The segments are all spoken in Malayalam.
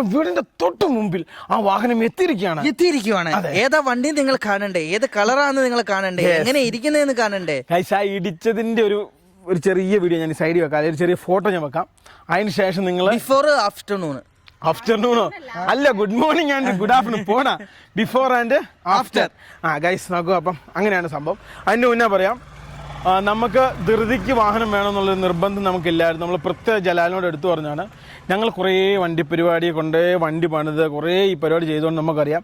വീടിന്റെ തൊട്ട് മുമ്പിൽ ആ വാഹനം എത്തിയിരിക്കുകയാണ്. എത്തിയിരിക്കുവാണ്. ഏതാ വണ്ടി നിങ്ങൾ കാണണ്ടേ? ഏത് കളറാന്ന് നിങ്ങൾ കാണണ്ടേ? എങ്ങനെ ഇരിക്കുന്നതെന്ന് കാണണ്ടേ? ആ ഇടിച്ചതിന്റെ ഒരു ഒരു ചെറിയ വീഡിയോ ഞാൻ സൈഡിൽ വെക്കാം. അതായത് ചെറിയ ഫോട്ടോ ഞാൻ വെക്കാം. അതിന് ശേഷം നിങ്ങൾ ബിഫോർ ആഫ്റ്റർനൂൺ ആഫ്റ്റർനൂണോ അല്ല good morning and good afternoon പോണ. ബിഫോർ ആൻഡ് ആഫ്റ്റർ ആ ഗൈസ് നോക്കൂ അപ്പം. അങ്ങനെയാണ് സംഭവം. അതിന് മുന്നേ പറയാം. നമുക്ക് ധൃതിക്ക് വാഹനം വേണമെന്നുള്ള നിർബന്ധം നമുക്കില്ലായിരുന്നു. നമ്മൾ പ്രത്യേക ജലാലിനോട് എടുത്തു പറഞ്ഞാണ്. ഞങ്ങൾ കുറേ വണ്ടി പരിപാടി കൊണ്ട് വണ്ടി പണിത് കുറേ ഈ പരിപാടി ചെയ്തുകൊണ്ട് നമുക്കറിയാം.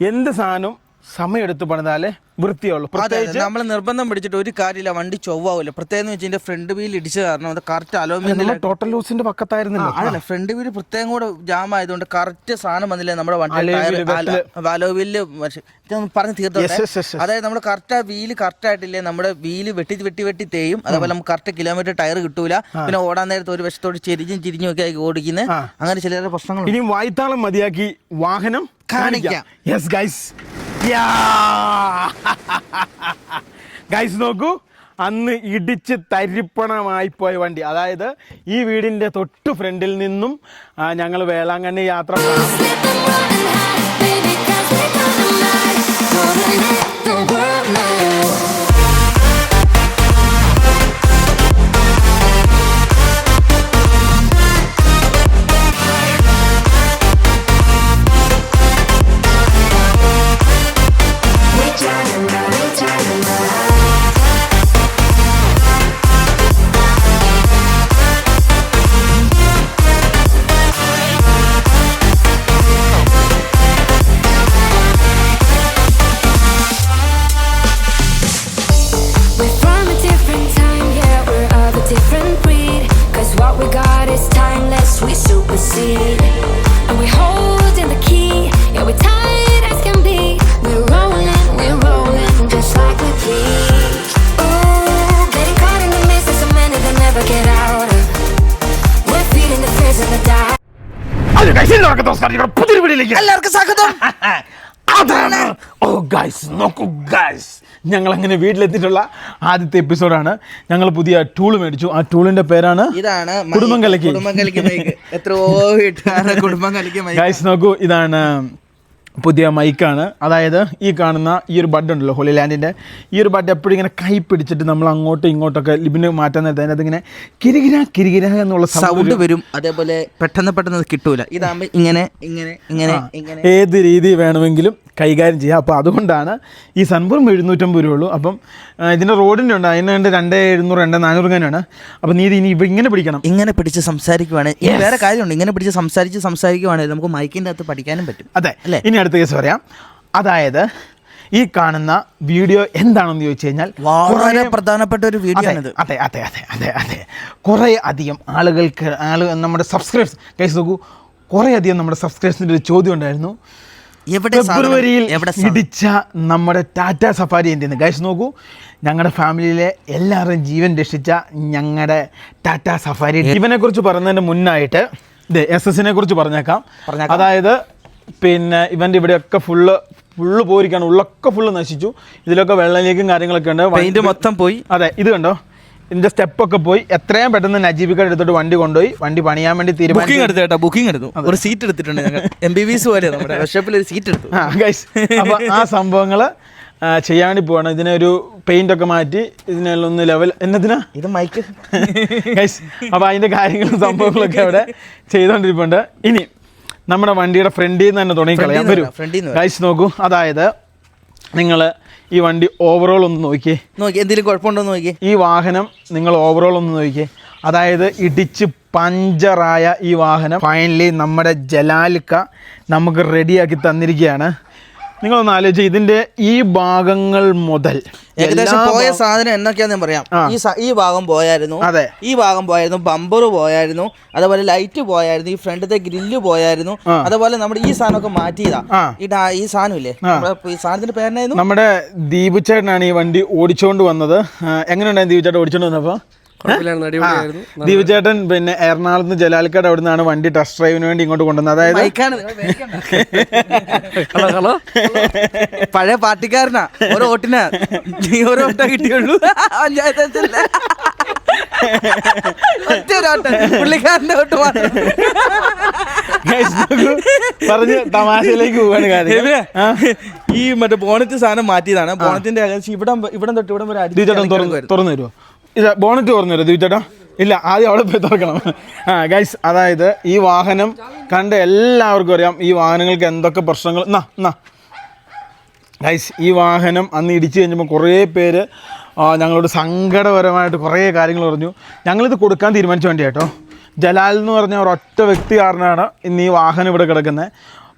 എന്ത് സാധനവും സമയമെടുത്ത് പണിതാലേ വൃത്തിയുള്ളൂ പ്രത്യേകിച്ച് നമ്മൾ നിർബന്ധം പിടിച്ചിട്ട് ഒരു കാര്യമില്ല വണ്ടി ചൊവ്വാവില്ല പ്രത്യേകം വെച്ച് ഇതിന്റെ ഫ്രണ്ട് വീൽ ഇടിച്ച കാരണം അത് കറക്റ്റ് അലോമിനിയം നമ്മൾ ടോട്ടൽ ലൂസിന്റെ പക്കത്തായിരുന്നില്ല? അല്ല ഫ്രണ്ട് വീൽ പ്രത്യേകം കൂടെ ജാം ആയതുകൊണ്ട് കറക്റ്റ് സാധനം വന്നില്ലേ നമ്മുടെ വണ്ടി Alloy wheel, അലോവിൽ പറഞ്ഞു തീർത്തോട്ടെ. അതായത് നമ്മൾ കറക്റ്റ് ആ വീൽ കറക്റ്റ് ആയിട്ടില്ലേ നമ്മുടെ വീൽ വെട്ടി വെട്ടി വെട്ടി തേയും. അതേപോലെ നമുക്ക് കറക്റ്റ് കിലോമീറ്റർ ടയർ കിട്ടൂല. പിന്നെ ഓടാൻ നേരത്തെ ഒരു വശത്തോട് ചെരിഞ്ഞും ചിരിഞ്ഞും ഒക്കെ ആയി ഓടിക്കുന്നത് അങ്ങനെ ചില പ്രശ്നങ്ങൾ ഇനി വായ്ത്താളം മതിയാക്കി വാഹനം കാണിക്കാം. യെസ് ഗൈസ് ഗൈസ് നോക്കൂ. അന്ന് ഇടിച്ച് തരിപ്പണമായി പോയ വണ്ടി. അതായത് ഈ വീടിന്റെ തൊട്ട് ഫ്രണ്ടിൽ നിന്നും ഞങ്ങൾ വേളാങ്കണ്ണി യാത്ര അങ്ങനെ വീട്ടിലെത്തിയിട്ടുള്ള ആദ്യത്തെ എപ്പിസോഡാണ് ഞങ്ങൾ പുതിയ ടൂൾ മേടിച്ചു ആ ടൂളിന്റെ പേരാണ് ഇതാണ്. കുടുംബം കലക്കി. കുടുംബം കലക്കി എത്രയോ വീട്ടുകാരുടെ കുടുംബം കലക്കി ഗൈസ് നോക്കൂ ഇതാണ് പുതിയ മൈക്കാണ്. അതായത് ഈ കാണുന്ന ഈ ഒരു ബഡ് ഉണ്ടല്ലോ ഹോളി ലാൻഡിന്റെ ഈ ഒരു ബഡ് എപ്പോഴും ഇങ്ങനെ കൈ പിടിച്ചിട്ട് നമ്മൾ അങ്ങോട്ടും ഇങ്ങോട്ടൊക്കെ ലിബിന് മാറ്റാൻ നേരത്തെ അതിനകത്ത് ഇങ്ങനെ കിരികിര കിരികിര എന്നുള്ള സൗണ്ട് വരും. അതേപോലെ പെട്ടെന്ന് പെട്ടെന്ന് കിട്ടൂല. ഇതാകുമ്പോൾ ഇങ്ങനെ ഇങ്ങനെ ഇങ്ങനെ ഇങ്ങനെ. ഏത് രീതി വേണമെങ്കിലും കൈകാര്യം ചെയ്യാം. അപ്പോൾ അതുകൊണ്ടാണ് ഈ സൺപൂർ എഴുന്നൂറ്റമ്പത് രൂപ ഉള്ളൂ. അപ്പം ഇതിന്റെ റോഡിന്റെ ഉണ്ട്. അതിന് രണ്ട് രണ്ട് എഴുന്നൂറ് രണ്ട് നാനൂറ് ഇങ്ങനെയാണ്. അപ്പം നീ ഇത് ഇനി ഇങ്ങനെ പിടിക്കണം. ഇങ്ങനെ പിടിച്ച് സംസാരിക്കുവാണ് ഇനി വേറെ കാര്യമുണ്ട്. ഇങ്ങനെ പിടിച്ച് സംസാരിച്ച് സംസാരിക്കുവാണെങ്കിൽ നമുക്ക് മൈക്കിന്റെ അകത്ത് പഠിക്കാനും പറ്റും. അതെ. അല്ലേ? ഇനി അടുത്ത കേസ് പറയാം. അതായത് ഈ കാണുന്ന വീഡിയോ എന്താണെന്ന് ചോദിച്ചു കഴിഞ്ഞാൽ വളരെ പ്രധാനപ്പെട്ട ഒരു വീഡിയോ ആണ് അതെ അതെ അതെ അതെ അതെ. കുറേ അധികം ആളുകൾക്ക് ആളുകൾ നമ്മുടെ സബ്സ്ക്രൈബ്സ് കേസ് നോക്കൂ കുറേ അധികം നമ്മുടെ സബ്സ്ക്രൈബ്സിന്റെ ഒരു ചോദ്യം ഉണ്ടായിരുന്നു. ഫെബ്രുവരിയിൽ ഇടിച്ച നമ്മുടെ ടാറ്റ സഫാരി എന്തെന്ന്? ഗൈസ് നോക്കൂ ഞങ്ങളുടെ ഫാമിലിയിലെ എല്ലാവരും ജീവൻ രക്ഷിച്ച ഞങ്ങളുടെ ടാറ്റ സഫാരി ഇവനെ കുറിച്ച് പറയുന്നതിന് മുന്നായിട്ട് എസ് എസിനെ കുറിച്ച് പറഞ്ഞേക്കാം. അതായത് പിന്നെ ഇവന്റെ ഇവിടെയൊക്കെ ഫുള്ള് ഫുള്ള് പോയിരിക്കാണ് ഉള്ളൊക്കെ ഫുള്ള് നശിച്ചു. ഇതിലൊക്കെ വെള്ളലേക്കും കാര്യങ്ങളൊക്കെ ഉണ്ട്. പെയിന്റ് മൊത്തം പോയി. അതെ ഇത് കണ്ടോ? ഇതിന്റെ സ്റ്റെപ്പൊക്കെ പോയി. എത്രയും പെട്ടെന്ന് നജീബിക്കാട് എടുത്തിട്ട് വണ്ടി കൊണ്ടുപോയി. വണ്ടി പണിയാൻ വേണ്ടി ബുക്കിംഗ് തീരുമാനിച്ചു എടുത്തു കേട്ടോ ബുക്കിംഗ് എടുത്തു. ഒരു സീറ്റ് എടുത്തിട്ടുണ്ട് ഞങ്ങൾ. എം ബി ബി എസ് പോലെ നമ്മുടെ വർഷോപ്പിൽ ഒരു സീറ്റ് എടുത്തു. അപ്പോൾ ആ സംഭവങ്ങൾ ചെയ്യാൻ വേണ്ടി പോവാണ്. ഇതിനൊരു പെയിന്റ് ഒക്കെ മാറ്റി ഇതിനെല്ലാം ഒന്ന് ലെവൽ എന്നതിനാ? ഇത് മൈക്ക് ഗൈസ് അപ്പൊ അതിന്റെ കാര്യങ്ങളും സംഭവങ്ങളൊക്കെ അവിടെ ചെയ്തോണ്ടിരിപ്പുണ്ട്. ഇനി നമ്മുടെ വണ്ടിയുടെ ഫ്രണ്ടിൽ നിന്ന് തന്നെ തുടങ്ങി കളയാൻ വരും. ഗൈസ് നോക്കൂ. അതായത് നിങ്ങൾ ഈ വണ്ടി ഓവറോൾ ഒന്ന് നോക്കിയേ നോക്കി എന്തെങ്കിലും കുഴപ്പമുണ്ടോ എന്ന് നോക്കി. ഈ വാഹനം നിങ്ങൾ ഓവറോൾ ഒന്ന് നോക്കിയേ അതായത് ഇടിച്ച് പഞ്ചറായ ഈ വാഹനം ഫൈനലി നമ്മുടെ ജലാലിക്ക നമുക്ക് റെഡിയാക്കി തന്നിരിക്കുകയാണ്. നിങ്ങളൊന്ന് ആലോചിച്ച് ഇതിന്റെ ഈ ഭാഗങ്ങൾ മുതൽ ഏകദേശം പോയ സാധനം എന്നൊക്കെയാന്ന് ഞാൻ പറയാം. ഈ ഈ ഭാഗം പോയായിരുന്നു. അതെ. ഈ ഭാഗം പോയായിരുന്നു ബമ്പർ പോയായിരുന്നു അതേപോലെ ലൈറ്റ് പോയായിരുന്നു ഈ ഫ്രണ്ടിലത്തെ ഗ്രില്ല് പോയായിരുന്നു. അതേപോലെ നമ്മുടെ ഈ സാധനമൊക്കെ മാറ്റിയതാ. ഈ ഈ സാധനം ഇല്ലേ ഈ സാധനത്തിന്റെ പേരായിരുന്നു നമ്മുടെ ദീപുച്ചേട്ടനാണ് ഈ വണ്ടി ഓടിച്ചുകൊണ്ട് വന്നത്. എങ്ങനെയുണ്ടായിരുന്നു ദീപുച്ചേട്ടൻ ഓടിച്ചോണ്ട് ഓടിച്ചുകൊണ്ട് വന്നപ്പോൾ കുഴപ്പമില്ലായിരുന്നു അടിപൊളിയായിരുന്നു ദീപു പിന്നെ എറണാകുളത്ത് നിന്ന് ജലാൽക്കാട് അവിടെ നിന്നാണ് വണ്ടി ടെസ്റ്റ് ഡ്രൈവിന് വേണ്ടി ഇങ്ങോട്ട് കൊണ്ടുവന്നത്. അതായത് ബൈക്കാണ്. നിങ്ങൾ പേടിക്കണ്ട. Hello hello. പഴയ പാർട്ടിക്കാരനാ. ഓരോ ഓട്ടിനാ നീ ഒരു ഓട്ടാ കിട്ടിയുള്ളൂ. പഞ്ചായത്ത്. ഒറ്റ ഒരു ഓട്ടം പുള്ളിക്കാരന്റെ ഓട്ട് മാത്രം. പറഞ്ഞ് തമാശയിലേക്ക് പോവാണ് കാര്യം. ഈ മറ്റേ ബോണറ്റ് സാധനം മാറ്റിയതാണ്. ബോണറ്റിന്റെ ഏകദേശം ഇവിടെ ഇവിടെ തൊട്ട് ഇവിടെ വരും. തുറന്നു തരുമോ ഇത് ബോണറ്റ് തുറന്നു തരുമോ ഇല്ല ആദ്യം അവിടെ പോയി തുറക്കണം. ആ ഗൈസ് അതായത് ഈ വാഹനം കണ്ട എല്ലാവർക്കും അറിയാം ഈ വാഹനങ്ങൾക്ക് എന്തൊക്കെ പ്രശ്നങ്ങൾ. എന്നാ എന്നാ ഗൈസ് ഈ വാഹനം അന്ന് ഇടിച്ചു കഴിഞ്ഞപ്പോൾ കുറേ പേര് ഞങ്ങളോട് സങ്കടപരമായിട്ട് കുറേ കാര്യങ്ങൾ പറഞ്ഞു. ഞങ്ങളിത് കൊടുക്കാൻ തീരുമാനിച്ച വേണ്ടി കേട്ടോ ജലാൽ എന്ന് പറഞ്ഞ ഒരൊറ്റ വ്യക്തി കാരണമാണ് ഇന്ന് ഈ വാഹനം ഇവിടെ കിടക്കുന്നത്.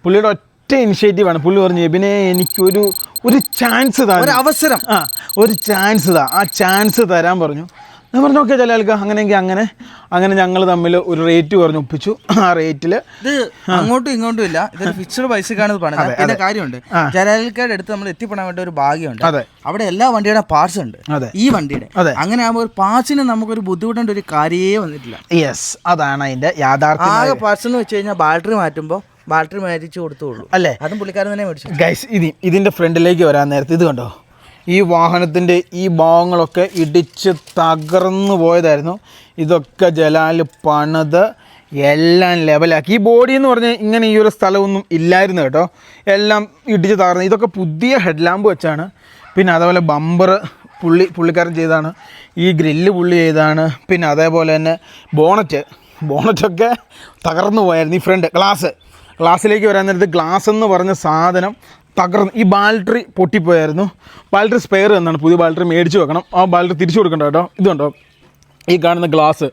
പുള്ളിയുടെ ഒറ്റ ഇനിഷ്യേറ്റീവാണ് പുള്ളി പറഞ്ഞു എബിനെ എനിക്കൊരു ഒരു ചാൻസ് താ ഒരു അവസരം. ആ ഒരു ചാൻസ് താ. ആ ചാൻസ് തരാൻ പറഞ്ഞു. ഞാൻ പറഞ്ഞു ഓക്കെ ജലാൽക്ക അങ്ങനെയെങ്കിൽ അങ്ങനെ. അങ്ങനെ ഞങ്ങൾ തമ്മിൽ ഒരു റേറ്റ് പറഞ്ഞു ഒപ്പിച്ചു. ആ റേറ്റിൽ ഇത് അങ്ങോട്ടും ഇങ്ങോട്ടും ഇല്ല. ഇതൊരു ഫിക്സഡ് പൈസക്കാണ് ഇത് പണിത് പിന്നെ കാര്യമുണ്ട്. ജലാലിക്കാട് അടുത്ത് നമ്മൾ എത്തിപ്പെടാൻ വേണ്ട ഒരു ഭാഗ്യമുണ്ട്. അതെ. അവിടെ എല്ലാ വണ്ടിയുടെ പാർട്സ് ഉണ്ട്. അതെ. ഈ വണ്ടിയുടെ. അതെ. അങ്ങനെ ആകുമ്പോൾ ഒരു പാർട്സിന് നമുക്കൊരു ബുദ്ധിമുട്ടേണ്ട ഒരു കാര്യമേ വന്നിട്ടില്ല. യെസ് അതാണ് അതിന്റെ യാഥാർത്ഥ്യം പാർട്സ് എന്ന് വെച്ച് കഴിഞ്ഞാൽ ബാറ്ററി മാറ്റുമ്പോൾ ബാറ്ററി മേടിച്ച് കൊടുത്തുള്ളൂ. അല്ലേ? അതും പുള്ളിക്കാരൻ തന്നെ മേടിച്ചു. ഗൈസ് ഇനി ഇതിന്റെ ഫ്രണ്ടിലേക്ക് വരാൻ നേരത്തെ. ഇത് കണ്ടോ? ഈ വാഹനത്തിന്റെ ഈ ഭാഗങ്ങളൊക്കെ ഇടിച്ച് തകർന്നു പോയതായിരുന്നു. ഇതൊക്കെ ജലാൽ പണിത് എല്ലാം ലെവലാക്കി. ഈ ബോഡി എന്ന് പറഞ്ഞാൽ ഇങ്ങനെ ഈ ഒരു സ്ഥലമൊന്നും ഇല്ലായിരുന്നു കേട്ടോ. എല്ലാം ഇടിച്ച് തകർന്നു. ഇതൊക്കെ പുതിയ ഹെഡ് ലാമ്പ് വെച്ചാണ്. പിന്നെ അതേപോലെ ബമ്പർ പുള്ളി പുള്ളിക്കാരൻ ചെയ്താണ് ഈ ഗ്രില്ല് പുള്ളി ചെയ്താണ് പിന്നെ അതേപോലെ തന്നെ ബോണറ്റ്. ബോണറ്റൊക്കെ തകർന്നു പോയായിരുന്നു ഈ ഫ്രണ്ട്. ഗ്ലാസ്. ഗ്ലാസ്സിലേക്ക് വരാൻ നേരത്ത് ഗ്ലാസ് എന്ന് പറഞ്ഞ സാധനം തകർന്ന് ഈ ബാൽട്ടറി പൊട്ടിപ്പോയായിരുന്നു. ബാൽട്ടറി സ്പെയർ എന്നാണ് പുതിയ ബാൽട്ടറി മേടിച്ച് വെക്കണം. ആ ബാൽട്ടറി തിരിച്ചു കൊടുക്കണ്ട കേട്ടോ. ഇതുണ്ടോ? ഈ കാണുന്ന ഗ്ലാസ്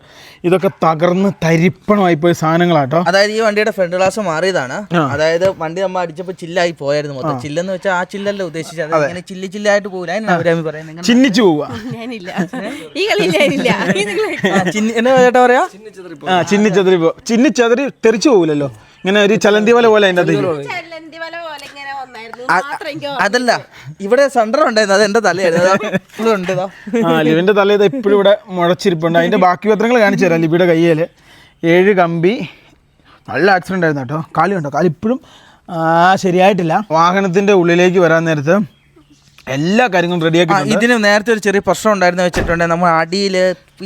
ഇതൊക്കെ തകർന്ന് തരിപ്പണമായി പോയ സാധനങ്ങളാട്ടോ. അതായത് ഈ വണ്ടിയുടെ ഫ്രണ്ട് ഗ്ലാസ് മാറിയതാണ്. അതായത് വണ്ടി നമ്മൾ അടിച്ചപ്പോൾ ചില്ലായി പോയായിരുന്നു മൊത്തം. ചില്ലെന്ന് വെച്ചാൽ ആ ചില്ലല്ല ഉദ്ദേശിച്ചത്. ഇങ്ങനെ ചില്ലി ചില്ലായിട്ട് പോകില്ല പറയുന്നത് ഇങ്ങനെ ചിന്നിച്ചു എന്നാ ചേട്ടാ പറയാ? തെറിച്ചു പോകില്ലല്ലോ ഇങ്ങനെ ഒരു ചലന്തി വല പോലെ അതിന്റെ അകത്തേക്ക് അതല്ല ഇവിടെ സെന്റർ ഉണ്ടായിരുന്നു. അത് എന്റെ തലയായിരുന്നു. ആ തല ഇത് ഇപ്പോഴും ഇവിടെ മുഴച്ചിരിപ്പുണ്ട്. അതിന്റെ ബാക്കി പത്രങ്ങൾ കാണിച്ചു തരാം ലിബിയുടെ കയ്യിൽ ഏഴ് കമ്പി. നല്ല ആക്സിഡന്റ് ആയിരുന്നു കേട്ടോ. കാലി കാലിപ്പോഴും കാലി ഇപ്പോഴും ശരിയായിട്ടില്ല. വാഹനത്തിന്റെ ഉള്ളിലേക്ക് വരാൻ നേരത്ത് എല്ലാ കാര്യങ്ങളും റെഡിയാക്കി ഇതിന് നേരത്തെ ഒരു ചെറിയ പ്രശ്നം ഉണ്ടായിരുന്നു വെച്ചിട്ടുണ്ടെങ്കിൽ നമ്മൾ അടിയിൽ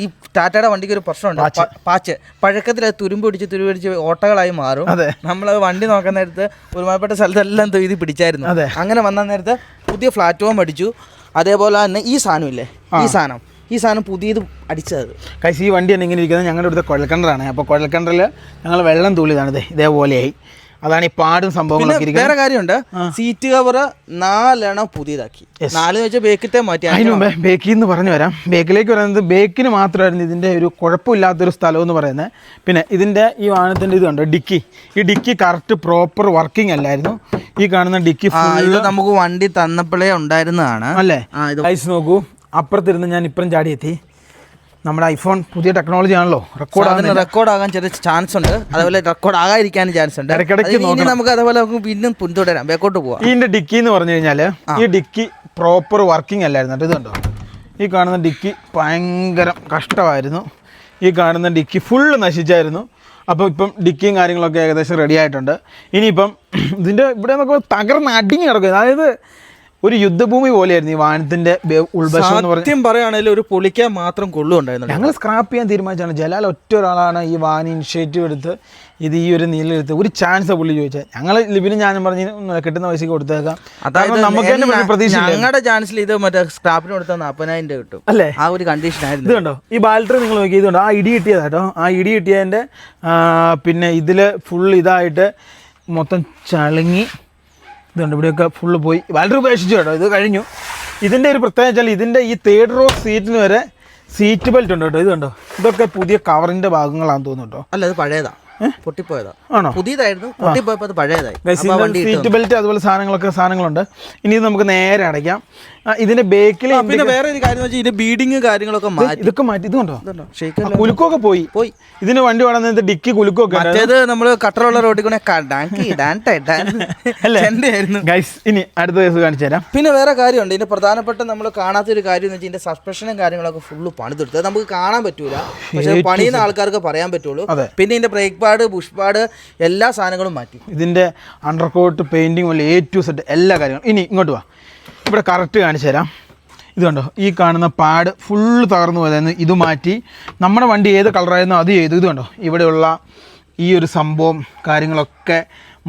ഈ ടാറ്റയുടെ വണ്ടിക്ക് ഒരു പ്രശ്നമുണ്ട്. ഉണ്ട് പാച്ച്. പഴക്കത്തിൽ അത് തുരുമ്പ് പിടിച്ച് തുരുമ്പ് പിടിച്ച് ഓട്ടകളായി മാറും. അതെ. നമ്മൾ വണ്ടി നോക്കാൻ നേരത്ത് ഒരുമാപ്പെട്ട സ്ഥലത്തെല്ലാം തൊയ്ത് പിടിച്ചായിരുന്നു. അതെ. അങ്ങനെ വന്ന നേരത്ത് പുതിയ ഫ്ലാറ്റ് പ്ലാറ്റ്ഫോം അടിച്ചു. അതേപോലെ തന്നെ ഈ സാധനം ഇല്ലേ ഈ സാധനം. ഈ സാധനം പുതിയത് അടിച്ചത്. കൈസ് ഈ വണ്ടിയാണ് ഇങ്ങനെ ഇരിക്കുന്നത് ഞങ്ങളുടെ ഇവിടുത്തെ കുഴൽക്കിണറാണ്. അപ്പോൾ കുഴൽക്കിണറിൽ ഞങ്ങൾ വെള്ളം തൂളിയതാണ്. ഇത് ഇതേപോലെയായി. അതാണ് ഈ പാടും സംഭവങ്ങളൊക്കെ വേറെ കാര്യമുണ്ട്. സീറ്റ് കവർ നാലെണ്ണം പുതിയതാക്കി. നാല് വെച്ചാൽ ബേക്കിത്തെ മാറ്റി. അതിന് മുമ്പേ ബേക്കിൽ നിന്ന് പറഞ്ഞു വരാം. ബേക്കിലേക്ക് പറയുന്നത് ബേക്കിന് മാത്രമായിരുന്നു ഇതിന്റെ ഒരു കുഴപ്പമില്ലാത്തൊരു സ്ഥലം എന്ന് പറയുന്നത്. പിന്നെ ഇതിന്റെ ഈ വാഹനത്തിന്റെ ഇത് കണ്ടോ ഡിക്കി. ഈ ഡിക്കി കറക്റ്റ് പ്രോപ്പർ വർക്കിംഗ് അല്ലായിരുന്നു. ഈ കാണുന്ന ഡിക്കി ഇത് നമുക്ക് വണ്ടി തന്നപ്പോഴേ ഉണ്ടായിരുന്നതാണ്. അല്ലേ? നോക്കൂ. അപ്പുറത്തിരുന്ന് ഞാൻ ഇപ്പുറം ചാടിയെത്തി. നമ്മുടെ ഐഫോൺ പുതിയ ടെക്നോളജി ആണല്ലോ. റെക്കോർഡ് അതിന് റെക്കോർഡ് ആകാൻ ചെറിയ ചാൻസ് ഉണ്ട്. അതുപോലെ റെക്കോർഡ് ആകാതിരിക്കാനും ചാൻസ് ഉണ്ട്. ഇടയ്ക്കിടയ്ക്ക് ഇനി നമുക്ക് അതുപോലെ നമുക്ക് പിന്നും പിന്തുടരാം. ബേക്കോട്ട് പോവാം. ഇതിന്റെ ഡിക്കി എന്ന് പറഞ്ഞു കഴിഞ്ഞാൽ ഈ ഡിക്കി പ്രോപ്പർ വർക്കിംഗ് അല്ലായിരുന്നു കേട്ടോ. ഇതുണ്ടോ? ഈ കാണുന്ന ഡിക്കി ഭയങ്കര കഷ്ടമായിരുന്നു. ഈ കാണുന്ന ഡിക്കി ഫുള്ള് നശിച്ചായിരുന്നു. അപ്പോൾ ഇപ്പം ഡിക്കിയും കാര്യങ്ങളൊക്കെ ഏകദേശം റെഡി ആയിട്ടുണ്ട്. ഇനിയിപ്പം ഇതിന്റെ ഇവിടെ നമുക്ക് തകർന്ന് അടിഞ്ഞ് കിടക്കും അതായത് ഒരു യുദ്ധഭൂമി പോലെയായിരുന്നു ഈ വാനത്തിന്റെ ഉൾവശം എന്ന് സത്യം പറയുകയാണെങ്കിൽ ഒരു പൊളിക്കാൻ മാത്രം കൊള്ളുണ്ടായിരുന്നു ഞങ്ങൾ സ്ക്രാപ്പ് ചെയ്യാൻ തീരുമാനിച്ചാണ്. ജലാൽ ഒറ്റ ഒരാളാണ് ഈ വാൻ ഇനിഷ്യേറ്റീവ് എടുത്ത് ഇത് ഈ ഒരു നീലെടുത്ത് ഒരു ചാൻസ് പുള്ളി ചോദിച്ചത്. ഞങ്ങൾ ലിബിന് ഞാനും പറഞ്ഞ് കിട്ടുന്ന പൈസക്ക് കൊടുത്തേക്കാം. അതായത് നമുക്ക് തന്നെ വലിയ പ്രതീക്ഷ ഞങ്ങളുടെ ചാൻസിൽ ഇത് മറ്റേ സ്ക്രാപ്പിന് കൊടുത്താൽ നാൽപ്പതിനായിരം രൂപ കിട്ടും. അല്ലേ? ആ ഒരു കണ്ടീഷൻ ആയിരുന്നു. ഇതുണ്ടോ ഈ ബാലറ്റർ നിങ്ങൾ നോക്കി ഇതുണ്ടോ ആ ഇടി കിട്ടിയതാട്ടോ ആ ഇടി കിട്ടിയതിന്റെ പിന്നെ ഇതിൽ ഫുൾ ഇതായിട്ട് മൊത്തം ചളുങ്ങി ഇതുണ്ട്. ഇവിടെയൊക്കെ ഫുള്ള് പോയി. വളരെ ഉപേക്ഷിച്ചു കേട്ടോ. ഇത് കഴിഞ്ഞു. ഇതിന്റെ ഒരു പ്രത്യേകത വെച്ചാൽ ഇതിന്റെ ഈ തേർഡ് റോ സീറ്റിന് വരെ സീറ്റ് ബെൽറ്റ് ഉണ്ട് കേട്ടോ. ഇതുണ്ടോ ഇതൊക്കെ പുതിയ കവറിന്റെ ഭാഗങ്ങളാണെന്ന് തോന്നുന്നു കേട്ടോ. അല്ല ഇത് പഴയതാ. പൊട്ടിപ്പോയതാ. ആണോ? പുതിയതായിരുന്നു പൊട്ടിപ്പോയപ്പോ അത് പഴയതായി. സീറ്റ് ബെൽറ്റ് അതുപോലെ സാധനങ്ങളൊക്കെ സാധനങ്ങളുണ്ട്. ഇനി ഇത് നമുക്ക് നേരെ അടയ്ക്കാം. ഇതിന്റെ ബേക്കിൽ പിന്നെ വേറെ ഒരു കാര്യം വെച്ചാൽ ഇതിന്റെ ബീഡിങ് കാര്യങ്ങളൊക്കെ മാറ്റി. ഇതൊക്കെ മാറ്റി. ഇത് കണ്ടോ ഷെയ്ക്ക് ആ, കുലുക്കമൊക്കെ പോയി. പോയി. ഇതിന് വണ്ടി വേണമെന്ന് ഡിക്കി കുലുക്കൊക്കെ മറ്റേത് നമ്മൾ കട്ടറുള്ള റോഡിൽ കൂടെ ഗൈസ് ഇനി അടുത്ത ദിവസം കാണിച്ചു തരാം. പിന്നെ വേറെ കാര്യമുണ്ട്. ഇതിന്റെ പ്രധാനപ്പെട്ട നമ്മൾ കാണാത്ത ഒരു കാര്യം എന്ന് വെച്ചാൽ ഇതിന്റെ സസ്പെൻഷനും കാര്യങ്ങളൊക്കെ ഫുള്ള് പണിതെടുത്ത്. നമുക്ക് കാണാൻ പറ്റൂല. പക്ഷെ പണിയുന്ന ആൾക്കാർക്ക് പറയാൻ പറ്റുള്ളൂ. പിന്നെ ഇതിന്റെ ബ്രേക്ക് പാഡ് പുഷ് പാഡ് എല്ലാ സാധനങ്ങളും മാറ്റി. ഇതിന്റെ അണ്ടർകോട്ട് പെയിന്റിങ് പോലെ എ ടു സെറ്റ് എല്ലാ കാര്യങ്ങളും. ഇനി ഇങ്ങോട്ട് വാ. ഇവിടെ കറക്റ്റ് കാണിച്ചു തരാം. ഇത് കണ്ടോ? ഈ കാണുന്ന പാഡ് ഫുള്ള് തകർന്നു പോയതായിരുന്നു. ഇത് മാറ്റി നമ്മുടെ വണ്ടി ഏത് കളറായിരുന്നോ അത് ചെയ്തു. ഇത് കണ്ടോ? ഇവിടെയുള്ള ഈ ഒരു സംഭവം കാര്യങ്ങളൊക്കെ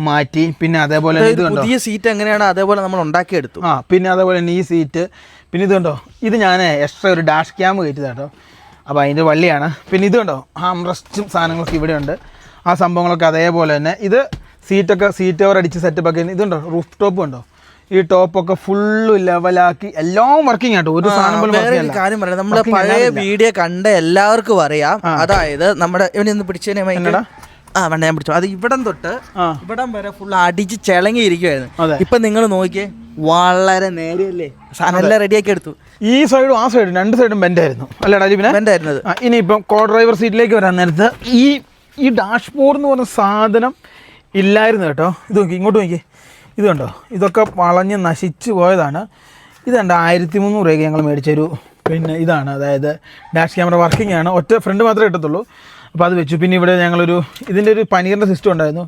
മാറ്റി. പിന്നെ അതേപോലെ ഇത് കണ്ടോ? പുതിയ സീറ്റ് എങ്ങനെയാണ് അതേപോലെ നമ്മൾ ഉണ്ടാക്കിയെടുത്തു. ആ പിന്നെ അതേപോലെ തന്നെ ഈ സീറ്റ് പിന്നെ ഇത് കണ്ടോ? ഇത് ഞാൻ എക്സ്ട്രാ ഒരു ഡാഷ് ക്യാമ്പ് കയറ്റിയതാണ് കേട്ടോ. അപ്പോൾ അതിന്റെ വള്ളിയാണ്. പിന്നെ ഇത് കണ്ടോ? ആംറസ്റ്റും സാധനങ്ങളൊക്കെ ഇവിടെ ഉണ്ട് ആ സംഭവങ്ങളൊക്കെ അതേപോലെ തന്നെ. ഇത് സീറ്റൊക്കെ സീറ്റ് ഓവർ അടിച്ച് സെറ്റപ്പ് ഒക്കെ ഇതുണ്ടോ? റൂഫ് ടോപ്പ് ഉണ്ടോ? ഈ ടോപ്പൊക്കെ ഫുള്ള് ലെവലാക്കി എല്ലാം വർക്കിംഗ് ആട്ടോ. ഒരു സാധനം. കാര്യം പറയാം. നമ്മുടെ പഴയ വീഡിയോ കണ്ട എല്ലാവർക്കും അറിയാം. അതായത് നമ്മുടെ ഇവനൊന്ന് പിടിച്ചതിനെ മൈക്ക്. ആ വേണ്ട ഞാൻ പിടിച്ചു അത് ഇവിടം തൊട്ട് ഇവിടം വരെ ഫുൾ അടിച്ച് ചിളങ്ങിയിരിക്കുവായിരുന്നു. ഇപ്പൊ നിങ്ങൾ നോക്കിയേ വളരെ നേരെയല്ലേ? സാധനം എല്ലാം റെഡിയാക്കി എടുത്തു. ഈ സൈഡും ആ സൈഡും രണ്ട് സൈഡും ബെൻഡായിരുന്നു അല്ലേടാ പിന്നെ ബെൻഡായിരുന്നത് ഇനി ഇനിയിപ്പം കോ ഡ്രൈവർ സീറ്റിലേക്ക് വരാൻ നേരത്ത് ഈ ഈ ഡാഷ്ബോർഡ് എന്ന് പറഞ്ഞ സാധനം ഇല്ലായിരുന്നു കേട്ടോ. ഇത് നോക്കി ഇങ്ങോട്ട് നോക്കി. ഇത് കണ്ടോ? ഇതൊക്കെ വളഞ്ഞ് നശിച്ച് പോയതാണ്. ഇത് കണ്ടോ? ആയിരത്തി മുന്നൂറ് രൂപയ്ക്ക് ഞങ്ങൾ മേടിച്ചൊരു പിന്നെ ഇതാണ്. അതായത് ഡാഷ് ക്യാമറ വർക്കിംഗ് ആണ്. ഒറ്റ ഫ്രണ്ട് മാത്രമേ കിട്ടത്തുള്ളൂ. അപ്പോൾ അത് വെച്ചു. പിന്നെ ഇവിടെ ഞങ്ങളൊരു ഇതിന്റെ ഒരു പനീറിന്റെ സിസ്റ്റം ഉണ്ടായിരുന്നു.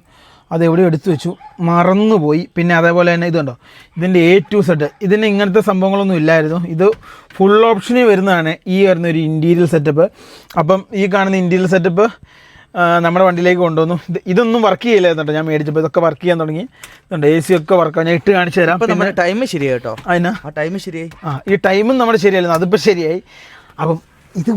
അത് എവിടെ എടുത്തു വെച്ചു. മറന്നു പോയി പിന്നെ അതേപോലെ തന്നെ ഇതുണ്ടോ ഇതിന്റെ എ ടു സെറ്റ് ഇതിന് ഇങ്ങനത്തെ സംഭവങ്ങളൊന്നും ഇല്ലായിരുന്നു. ഇത് ഫുൾ ഓപ്ഷനിൽ വരുന്നതാണ് ഈ വരുന്ന ഒരു ഇന്റീരിയൽ സെറ്റപ്പ് അപ്പം ഈ കാണുന്ന ഇന്റീരിയൽ സെറ്റപ്പ് നമ്മുടെ വണ്ടിയിലേക്ക് കൊണ്ടുവന്നു. ഇത് ഇതൊന്നും വർക്ക് ചെയ്യില്ലായിരുന്നു ഞാൻ മേടിച്ചപ്പോൾ ഇതൊക്കെ വർക്ക് ചെയ്യാൻ തുടങ്ങി. എ സി ഒക്കെ വർക്ക് ഞാൻ ഇട്ട് കാണിച്ചു തരാം. അപ്പോൾ നമ്മുടെ ടൈം ശരിയായി കേട്ടോ. അതിനാ ആ ടൈം ശരിയായി. ആ ഈ ടൈമും നമ്മുടെ ശരിയായിരുന്നു അതിപ്പോൾ ശരിയായി. അപ്പം ഇത്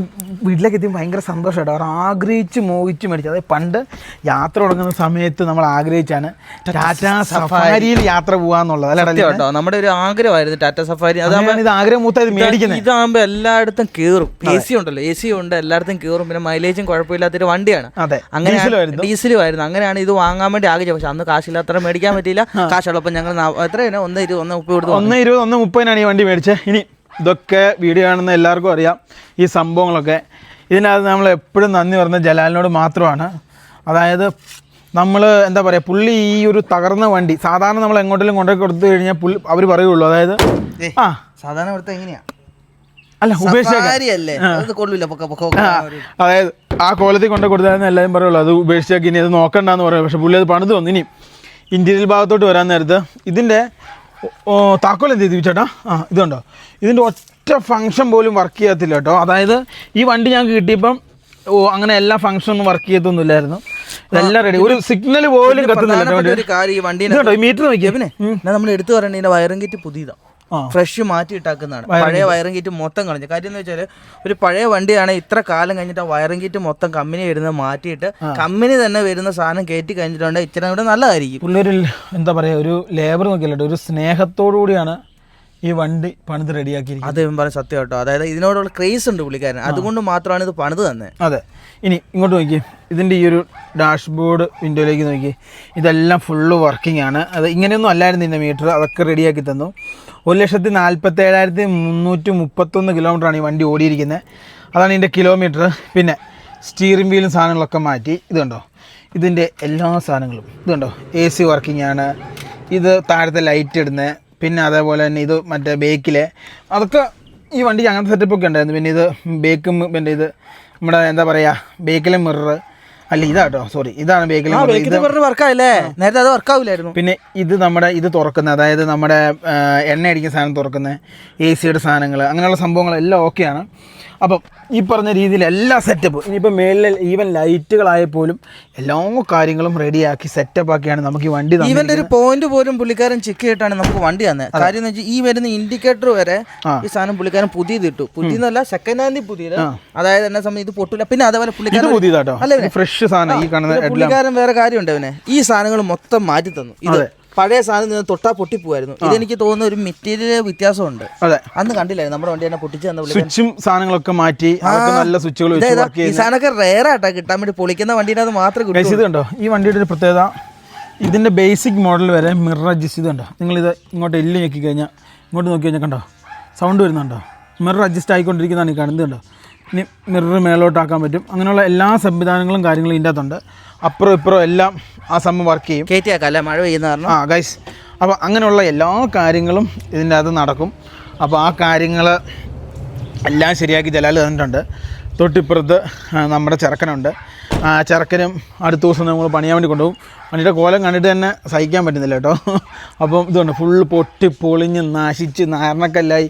വീട്ടിലേക്ക് എത്തി ഭയങ്കര സന്തോഷമായിട്ട് അവർ ആഗ്രഹിച്ച് മോഹിച്ച് മേടിച്ചു. അതായത് പണ്ട് യാത്ര തുടങ്ങുന്ന സമയത്ത് നമ്മൾ ആഗ്രഹിച്ചാണ് ടാറ്റ സഫാരിയിൽ യാത്ര പോകാന്നുള്ളത് അല്ലേ കേട്ടോ. നമ്മുടെ ഒരു ആഗ്രഹമായിരുന്നു ടാറ്റ സഫാരി അതാണ് ഇത് ആഗ്രഹം മൂത്തായത് മേടിക്കുന്നത്. ഇതാകുമ്പോൾ എല്ലായിടത്തും കേറും. എ സി ഉണ്ടല്ലോ. എ സി ഉണ്ട് എല്ലായിടത്തും കേറും. പിന്നെ മൈലേജും കുഴപ്പമില്ലാത്തൊരു വണ്ടിയാണ്. അതെ. അങ്ങനെ. ഡീസലും ആയിരുന്നു അങ്ങനെയാണ് ഇത് വാങ്ങാൻ വേണ്ടി ആഗ്രഹിച്ചത്. പക്ഷെ അന്ന് കാശില്ലാത്ര മേടിക്കാൻ പറ്റിയില്ല. കാശുള്ളപ്പോൾ ഞങ്ങൾ എത്രയാണ്? ഒന്ന് ഇരുപത് ഒന്ന് മുപ്പത് കൊടുത്ത് ഒന്ന് ഇരുപത് ഒന്ന് മുപ്പതിനാണ് ഈ വണ്ടി മേടിച്ചത്. ഇനി ഇതൊക്കെ വീഡിയോ കാണുന്ന എല്ലാവർക്കും അറിയാം. ഈ സംഭവങ്ങളൊക്കെ. ഇതിനകത്ത് നമ്മൾ എപ്പോഴും നന്ദി പറഞ്ഞ ജലാലിനോട് മാത്രമാണ്. അതായത് നമ്മൾ എന്താ പറയുക പുള്ളി ഈ ഒരു തകർന്ന വണ്ടി സാധാരണ നമ്മൾ എങ്ങോട്ടെങ്കിലും കൊണ്ടുപോയി കൊടുത്തു കഴിഞ്ഞാൽ പുള്ളി അവർ പറയുള്ളൂ. അതായത് ആ. സാധാരണ കൊടുത്ത എങ്ങനെയാ? അല്ല ഉപേക്ഷിച്ചേക്കാം. അതായത് ആ കോലത്തിൽ കൊണ്ട് കൊടുത്താൽ എല്ലാവരും പറയുള്ളൂ അത് ഉപേക്ഷിച്ചേക്ക് ഇനി അത് നോക്കണ്ടെന്ന് പറയും. പക്ഷെ പുള്ളി അത് പണിത് വന്നു. ഇനി ഇന്റീരിയൽ ഭാഗത്തോട്ട് വരാൻ നേരത്ത് ഇതിന്റെ ഓ താക്കോൽ എന്ത് ചെയ്തു ചേട്ടാ? ആ ഇതുണ്ടോ? ഇതിന്റെ ഒറ്റ ഫംഗ്ഷൻ പോലും വർക്ക് ചെയ്യത്തില്ല കേട്ടോ. അതായത് ഈ വണ്ടി ഞങ്ങൾക്ക് കിട്ടിയപ്പം ഓ അങ്ങനെ എല്ലാ ഫംഗ്ഷനൊന്നും വർക്ക് ചെയ്തൊന്നുമില്ലായിരുന്നു. ഇതെല്ലാം റെഡി ഒരു സിഗ്നൽ പോലും കത്തുന്നില്ല വണ്ടി. ഈ മീറ്റർ നോക്കിയാ. പിന്നെ നമ്മൾ എടുത്തു പറയേണ്ട വയറും കിറ്റ് പുതിയതാ. ആ. ഫ്രഷ് മാറ്റി ഇട്ടാക്കുന്നതാണ്. പഴയ വയറിംഗ് കിറ്റ് മൊത്തം കളഞ്ഞു. കാര്യം എന്ന് വെച്ചാൽ ഒരു പഴയ വണ്ടിയാണ് ഇത്ര കാലം കഴിഞ്ഞിട്ട് ആ വയറിംഗ് കിറ്റ് മൊത്തം കമ്പനി വരുന്നത് മാറ്റിയിട്ട് കമ്പനി തന്നെ വരുന്ന സാധനം കയറ്റി കഴിഞ്ഞിട്ടുണ്ടെങ്കിൽ ഇച്ചിരി കൂടെ നല്ലതായിരിക്കും. പുള്ളിയൊരു എന്താ പറയുക ഒരു ലേബർ നോക്കിയല്ലോ ഒരു സ്നേഹത്തോടു കൂടിയാണ് ഈ വണ്ടി പണിത് റെഡിയാക്കി അത് പറഞ്ഞ സത്യം കേട്ടോ. അതായത് ഇതിനോടുള്ള ക്രേസ് ഉണ്ട് പുള്ളിക്കാരൻ അതുകൊണ്ട് മാത്രമാണ് ഇത് പണിത് തന്നെ. അതെ. ഇനി ഇങ്ങോട്ട് നോക്കി. ഇതിന്റെ ഈ ഒരു ഡാഷ്ബോർഡ് വിൻഡോയിലേക്ക് നോക്കി. ഇതെല്ലാം ഫുള്ള് വർക്കിംഗ് ആണ്. അത് ഇങ്ങനെയൊന്നും അല്ലായിരുന്നു ഇതിന്റെ മീറ്റർ. അതൊക്കെ റെഡിയാക്കി തന്നു. ഒരു ലക്ഷത്തി നാൽപ്പത്തി ഏഴായിരത്തി മുന്നൂറ്റി മുപ്പത്തൊന്ന് കിലോമീറ്ററാണ് ഈ വണ്ടി ഓടിയിരിക്കുന്നത്. അതാണ് ഇതിന്റെ കിലോമീറ്റർ പിന്നെ സ്റ്റീറിംഗ് വീലും സാധനങ്ങളൊക്കെ മാറ്റി. ഇതുണ്ടോ? ഇതിന്റെ എല്ലാ സാധനങ്ങളും. ഇതുണ്ടോ? എ സി വർക്കിംഗ് ആണ്. ഇത് താഴത്തെ ലൈറ്റ് ഇടുന്നത് പിന്നെ അതേപോലെ തന്നെ ഇത് മറ്റേ ബേക്കിലെ അതൊക്കെ ഈ വണ്ടിക്ക് അങ്ങനത്തെ സെറ്റപ്പ് ഒക്കെ ഉണ്ടായിരുന്നു. പിന്നെ ഇത് ബേക്കും പിന്നെ ഇത് നമ്മുടെ എന്താ പറയുക ബേക്കിലെ മിറർ അല്ല ഇതാട്ടോ സോറി ഇതാണ് വർക്കായില്ലേ നേരത്തെ അത് വർക്കാവില്ലായിരുന്നു പിന്നെ ഇത് നമ്മുടെ ഇത് തുറക്കുന്ന അതായത് നമ്മുടെ എണ്ണ അടിക്കുന്ന സാധനം തുറക്കുന്ന എ സിയുടെ സാധനങ്ങൾ അങ്ങനെയുള്ള സംഭവങ്ങളെല്ലാം ഓക്കെയാണ് അപ്പം ഈ പറഞ്ഞ രീതിയിൽ എല്ലാ സെറ്റപ്പ് ഇനിയിപ്പോൾ മേളിൽ ഈവൻ ലൈറ്റുകളായ പോലും എല്ലാ കാര്യങ്ങളും റെഡിയാക്കി സെറ്റപ്പ് ആക്കിയാണ് നമുക്ക് ഈ വണ്ടി ഇവന്റെ ഒരു പോയിന്റ് പോലും പുള്ളിക്കാരൻ ചെക്ക് ചെയ്തിട്ടാണ് നമുക്ക് വണ്ടി തന്നെ കാര്യം എന്ന് വെച്ചാൽ ഈ വരുന്ന ഇൻഡിക്കേറ്റർ വരെ ഈ സാധനം പുള്ളിക്കാരൻ പുതിയത് ഇട്ടു. പുതിയതല്ല സെക്കൻഡ് ഹാൻഡ് പുതിയത്. അതായത് എന്നെ സമയത്ത് ഇത് പൊട്ടില്ല പിന്നെ അതേപോലെ പുള്ളിക്കാരൻ ഫ്രഷ് സാധനം ഈ കാണുന്ന പുള്ളിക്കാരൻ വേറെ കാര്യമുണ്ട് അവനെ. ഈ സാധനങ്ങൾ മൊത്തം മാറ്റി തന്നു. ഇത് പഴയ സാധനം നിന്ന് തൊട്ടാ പൊട്ടിപ്പോവായിരുന്നു. ഇതെനിക്ക് തോന്നുന്ന ഒരു മെറ്റീരിയൽ വ്യത്യാസമുണ്ട്. അതെ. അന്ന് കണ്ടില്ലായിരുന്നു നമ്മുടെ വണ്ടി തന്നെ പൊട്ടിച്ച് തന്ന സ്വിച്ചും സാധനങ്ങളൊക്കെ മാറ്റി നല്ല സ്വിച്ചുകൾ ഈ സാധനമൊക്കെ റേർ ആയിട്ടാ കിട്ടാൻ വേണ്ടി പൊളിക്കുന്ന വണ്ടീന്റെ മാത്രം ഇത് ഈ വണ്ടിയുടെ ഒരു പ്രത്യേകത ഇതിന്റെ ബേസിക് മോഡൽ വരെ മിറർ അഡ്ജസ്റ്റ് ചെയ്തുണ്ടോ നിങ്ങളിത് ഇങ്ങോട്ട് എല്ല് നോക്കി കഴിഞ്ഞാൽ ഇങ്ങോട്ട് നോക്കി കഴിഞ്ഞാൽ കണ്ടോ? സൗണ്ട് വരുന്നുണ്ടോ? മിറർ അഡ്ജസ്റ്റ് ആയിക്കൊണ്ടിരിക്കുന്നതാണ് ഈ കാണുന്നത് കണ്ടോ? ഇനി മിറർ മേലോട്ടാക്കാൻ പറ്റും. അങ്ങനെയുള്ള എല്ലാ സംവിധാനങ്ങളും കാര്യങ്ങളും ഇതിന്റെ അകത്തുണ്ട്. അപ്പുറം ഇപ്പുറം എല്ലാം ആ സംഭവം വർക്ക് ചെയ്യും. കയറ്റിയാക്കാം അല്ലേ? മഴ പെയ്യുന്ന കാരണം. ആ ഗൈസ് അപ്പോൾ അങ്ങനെയുള്ള എല്ലാ കാര്യങ്ങളും ഇതിന്റെ അകത്ത് നടക്കും. അപ്പോൾ ആ കാര്യങ്ങൾ എല്ലാം ശരിയാക്കി ജലാൽ തന്നിട്ടുണ്ട്. തൊട്ടിപ്പുറത്ത് നമ്മുടെ ചെറുക്കനുണ്ട്. ആ ചെറുക്കനും അടുത്ത ദിവസം നമ്മൾ പണിയാൻ വേണ്ടി കൊണ്ടുപോകും. പണിയുടെ കോലം കണ്ടിട്ട് തന്നെ സഹിക്കാൻ പറ്റുന്നില്ല കേട്ടോ. അപ്പം ഇതുണ്ട്. ഫുള്ള് പൊട്ടി പൊളിഞ്ഞ് നശിച്ച് നാരണക്കല്ലായി.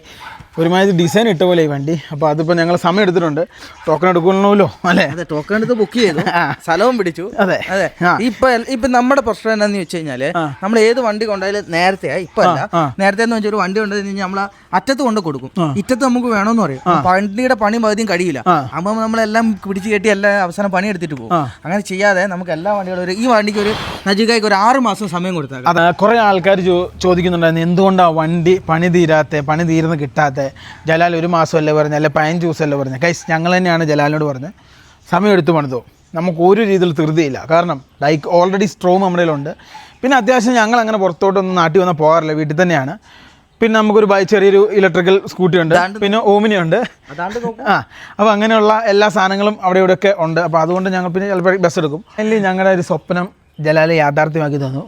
ഒരുമാതിരി ഡിസൈൻ ഇട്ട പോലെ ഈ വണ്ടി. അപ്പോൾ അതിപ്പോൾ ഞങ്ങൾ സമയം എടുത്തിട്ടുണ്ട്. ടോക്കൺ എടുക്കണമല്ലോ അല്ലേ? അതെ ടോക്കൺ എടുത്ത് ബുക്ക് ചെയ്തു. സ്ഥലവും പിടിച്ചു. അതെ. അതെ. ഇപ്പൊ ഇപ്പൊ നമ്മുടെ പ്രശ്നം എന്താന്ന് വെച്ച് കഴിഞ്ഞാൽ നമ്മൾ ഏത് വണ്ടി കൊണ്ടായാലും നേരത്തെ ഇപ്പൊ അല്ല. നേരത്തെ എന്ന് വെച്ചാൽ ഒരു വണ്ടി കൊണ്ടു കഴിഞ്ഞാൽ നമ്മൾ അറ്റത്ത് കൊണ്ട് കൊടുക്കും. ഇറ്റത്ത് നമുക്ക് വേണമെന്ന് പറയും. വണ്ടിയുടെ പണി പകുതിയും കഴിയില്ല. അപ്പൊ നമ്മളെല്ലാം പിടിച്ചു കെട്ടി എല്ലാം അവസാനം പണി എടുത്തിട്ട് പോകും അങ്ങനെ ചെയ്യാതെ നമുക്ക് എല്ലാ വണ്ടികളും ഒരു ഈ വണ്ടിക്ക് ഒരു നജികായ്ക്ക് ഒരു ആറ് മാസം സമയം കൊടുത്താൽ കുറെ ആൾക്കാർ ചോദിക്കുന്നുണ്ടായിരുന്നു എന്തുകൊണ്ടാണ് വണ്ടി പണി തീരാത്ത പണി തീരുന്ന കിട്ടാത്ത? ജലാൽ ഒരു മാസമല്ലേ പറഞ്ഞ അല്ലെ പയൻ ജ്യൂസല്ലേ പറഞ്ഞ കൈസ് ഞങ്ങൾ തന്നെയാണ് ജലാലിനോട് പറഞ്ഞത്. സമയം എടുത്തു പണിതോ. നമുക്ക് ഒരു രീതിയിൽ ധൃതിയില്ല. കാരണം ലൈക്ക് ഓൾറെഡി സ്ട്രോങ് നമ്മുടെ കയ്യിലുണ്ട്. പിന്നെ അത്യാവശ്യം ഞങ്ങൾ അങ്ങനെ പുറത്തോട്ടൊന്നും നാട്ടിൽ വന്നാൽ പോകാറില്ല. വീട്ടിൽ തന്നെയാണ്. പിന്നെ നമുക്കൊരു ബൈ ചെറിയൊരു ഇലക്ട്രിക്കൽ സ്കൂട്ടി ഉണ്ട്. പിന്നെ ഓമിനി ഉണ്ട്. ആ അപ്പോൾ അങ്ങനെയുള്ള എല്ലാ സാധനങ്ങളും അവിടെ ഇവിടെയൊക്കെ ഉണ്ട്. അപ്പോൾ അതുകൊണ്ട് ഞങ്ങൾ പിന്നെ ചിലപ്പോൾ ബസ് എടുക്കും. അല്ലെങ്കിൽ ഞങ്ങളുടെ ഒരു സ്വപ്നം ജലാൽ യാഥാർത്ഥ്യമാക്കി തന്നു.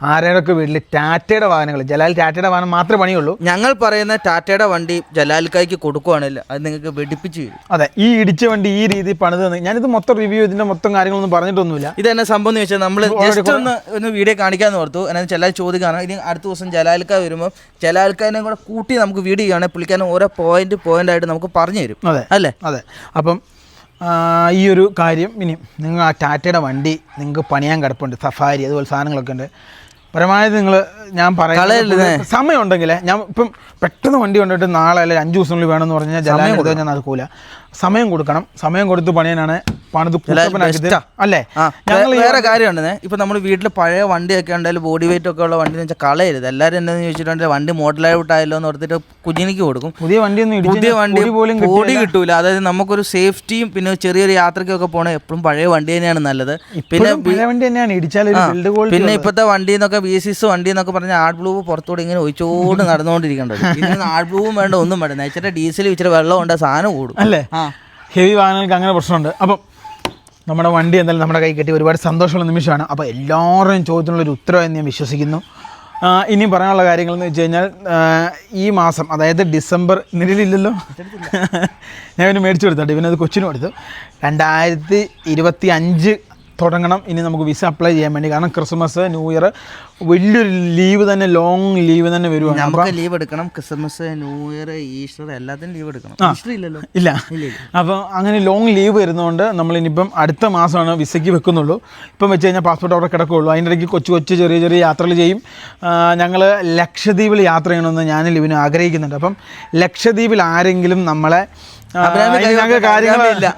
ആരുടെയൊക്കെ വീട്ടിൽ ടാറ്റയുടെ വാഹനങ്ങൾ ജലാൽ ടാറ്റയുടെ വാഹനം മാത്രമേ പണിയുള്ളൂ. ഞങ്ങൾ പറയുന്ന ടാറ്റയുടെ വണ്ടി ജലാൽക്കായ്ക്ക് കൊടുക്കുവാണെങ്കിൽ അത് നിങ്ങൾക്ക് വെടിപ്പിച്ച് വരും. അതെ ഈ ഇടിച്ച വണ്ടി ഈ രീതി പണിത് ഞാനിത് മൊത്തം റിവ്യൂ ഇതിന്റെ മൊത്തം കാര്യങ്ങളൊന്നും പറഞ്ഞിട്ടൊന്നുമില്ല. ഇത് തന്നെ സംഭവം എന്ന് വെച്ചാൽ നമ്മൾ ജസ്റ്റ് ഒന്ന് ഒന്ന് വീഡിയോ കാണിക്കാന്ന് ഓർത്തു. എന്നാൽ ചില ചോദിക്കാണ് ഇനി അടുത്ത ദിവസം ജലാൽക്ക വരുമ്പോൾ ജലാൽക്കാനെ കൂടെ കൂട്ടി നമുക്ക് വീഡിയോ ചെയ്യുകയാണെങ്കിൽ പുള്ളിക്കാരൻ ഓരോ പോയിന്റ് പോയിന്റ് ആയിട്ട് നമുക്ക് പറഞ്ഞു തരും. അതെ അല്ലേ? അതെ. അപ്പം ഈ ഒരു കാര്യം ഇനി നിങ്ങൾ ആ ടാറ്റയുടെ വണ്ടി നിങ്ങൾക്ക് പണിയാൻ കിടപ്പുണ്ട്. സഫാരി അതുപോലെ സാധനങ്ങളൊക്കെ ഉണ്ട്. പരമാവധി നിങ്ങൾ ഞാൻ പറയുന്നത് സമയം ഉണ്ടെങ്കിൽ ഞാൻ ഇപ്പം പെട്ടെന്ന് വണ്ടി കൊണ്ടിട്ട് നാളെ അല്ലെങ്കിൽ അഞ്ച് ദിവസത്തിനുള്ളിൽ വേണമെന്ന് പറഞ്ഞാൽ എടുത്ത് ഞാൻ നടക്കൂല. സമയം കൊടുക്കണം. സമയം കൊടുത്ത് പണിയാനാണ് പണിത്. അല്ലേ ഞങ്ങൾ വേറെ കാര്യമുണ്ടെന്ന്. ഇപ്പൊ നമ്മൾ വീട്ടിൽ പഴയ വണ്ടിയൊക്കെ ഉണ്ടായാലും ബോഡി വെയിറ്റ് ഒക്കെ ഉള്ള വണ്ടി എന്ന് വെച്ചാൽ കളയരുത്. എല്ലാവരും എന്താണെന്ന് ചോദിച്ചിട്ടുണ്ടെങ്കിൽ വണ്ടി മോഡൽ ഔട്ട് ആയല്ലോ എന്ന് ഓർത്തിട്ട് കുഞ്ഞിനിക്ക് കൊടുക്കും. പുതിയ ഇടിച്ച് പുതിയ വണ്ടി പോലും ബോഡി കിട്ടൂല. അതായത് നമുക്കൊരു സേഫ്റ്റിയും പിന്നെ ചെറിയൊരു യാത്രയ്ക്കൊക്കെ പോണേ എപ്പോഴും പഴയ വണ്ടി തന്നെയാണ് നല്ലത്. പിന്നെ വണ്ടി തന്നെയാണ്. ഇടിച്ചാൽ പിന്നെ ഇപ്പോഴത്തെ വണ്ടി എന്നൊക്കെ ബി സിസ് വണ്ടി എന്നൊക്കെ പറഞ്ഞ ആഡ് ബ്ലൂ പുറത്തൂടെ ഇങ്ങനെ ഒഴിച്ചോട് നടന്നുകൊണ്ടിരിക്കേണ്ടത് പിന്നെ ആഡ് ബ്ലൂവും വേണ്ട ഒന്നും വേണ്ട. ഇച്ചിരി ഡീസൽ ഇച്ചിരി വെള്ളം ഉണ്ട് സാധനം കൂടും അല്ലേ? ആ. ഹെവി വാഹനങ്ങൾക്ക് അങ്ങനെ പ്രശ്നമുണ്ട്. അപ്പം നമ്മുടെ വണ്ടി എന്തായാലും നമ്മുടെ കൈ കെട്ടി ഒരുപാട് സന്തോഷമുള്ള നിമിഷമാണ്. അപ്പോൾ എല്ലാവരുടെയും ചോദ്യത്തിനുള്ളൊരു എന്ന് ഞാൻ വിശ്വസിക്കുന്നു. ഇനി പറയാനുള്ള കാര്യങ്ങൾ എന്ന് വെച്ച് കഴിഞ്ഞാൽ ഈ മാസം അതായത് ഡിസംബർ നിലവിലില്ലല്ലോ? ഞാൻ പിന്നെ മേടിച്ചു കൊടുത്തോട്ടെ ഇവനത് കൊച്ചിന് കൊടുത്തു. രണ്ടായിരത്തി ഇരുപത്തി അഞ്ച് തുടങ്ങണം. ഇനി നമുക്ക് വിസ അപ്ലൈ ചെയ്യാൻ വേണ്ടി. കാരണം ക്രിസ്മസ് ന്യൂ ഇയർ വലിയൊരു ലീവ് തന്നെ ലോങ് ലീവ് തന്നെ വരുവാണ്. നമുക്ക് ലീവ് എടുക്കണം. ക്രിസ്മസ് ന്യൂ ഇയർ ഈസ്റ്റർ എല്ലാത്തിനും ലീവ് എടുക്കണം. ഈസ്റ്റർ ഇല്ലല്ലോ. ഇല്ല. അപ്പോൾ അങ്ങനെ ലോങ് ലീവ് വരുന്നതുകൊണ്ട് നമ്മൾ ഇനിയിപ്പം അടുത്ത മാസമാണ് വിസയ്ക്ക് വെക്കുന്നുള്ളൂ. ഇപ്പം വെച്ച് കഴിഞ്ഞാൽ പാസ്പോർട്ട് അവിടെ കിടക്കുകയുള്ളൂ അതിന്റെ ഇടയ്ക്ക് കൊച്ചു കൊച്ചു ചെറിയ ചെറിയ യാത്രകൾ ചെയ്യും. ഞങ്ങൾ ലക്ഷദ്വീപിൽ യാത്ര ചെയ്യണമെന്ന് ഞാൻ ലിവിന് ആഗ്രഹിക്കുന്നുണ്ട്. അപ്പം ലക്ഷദ്വീപിൽ ആരെങ്കിലും നമ്മളെ അതിന്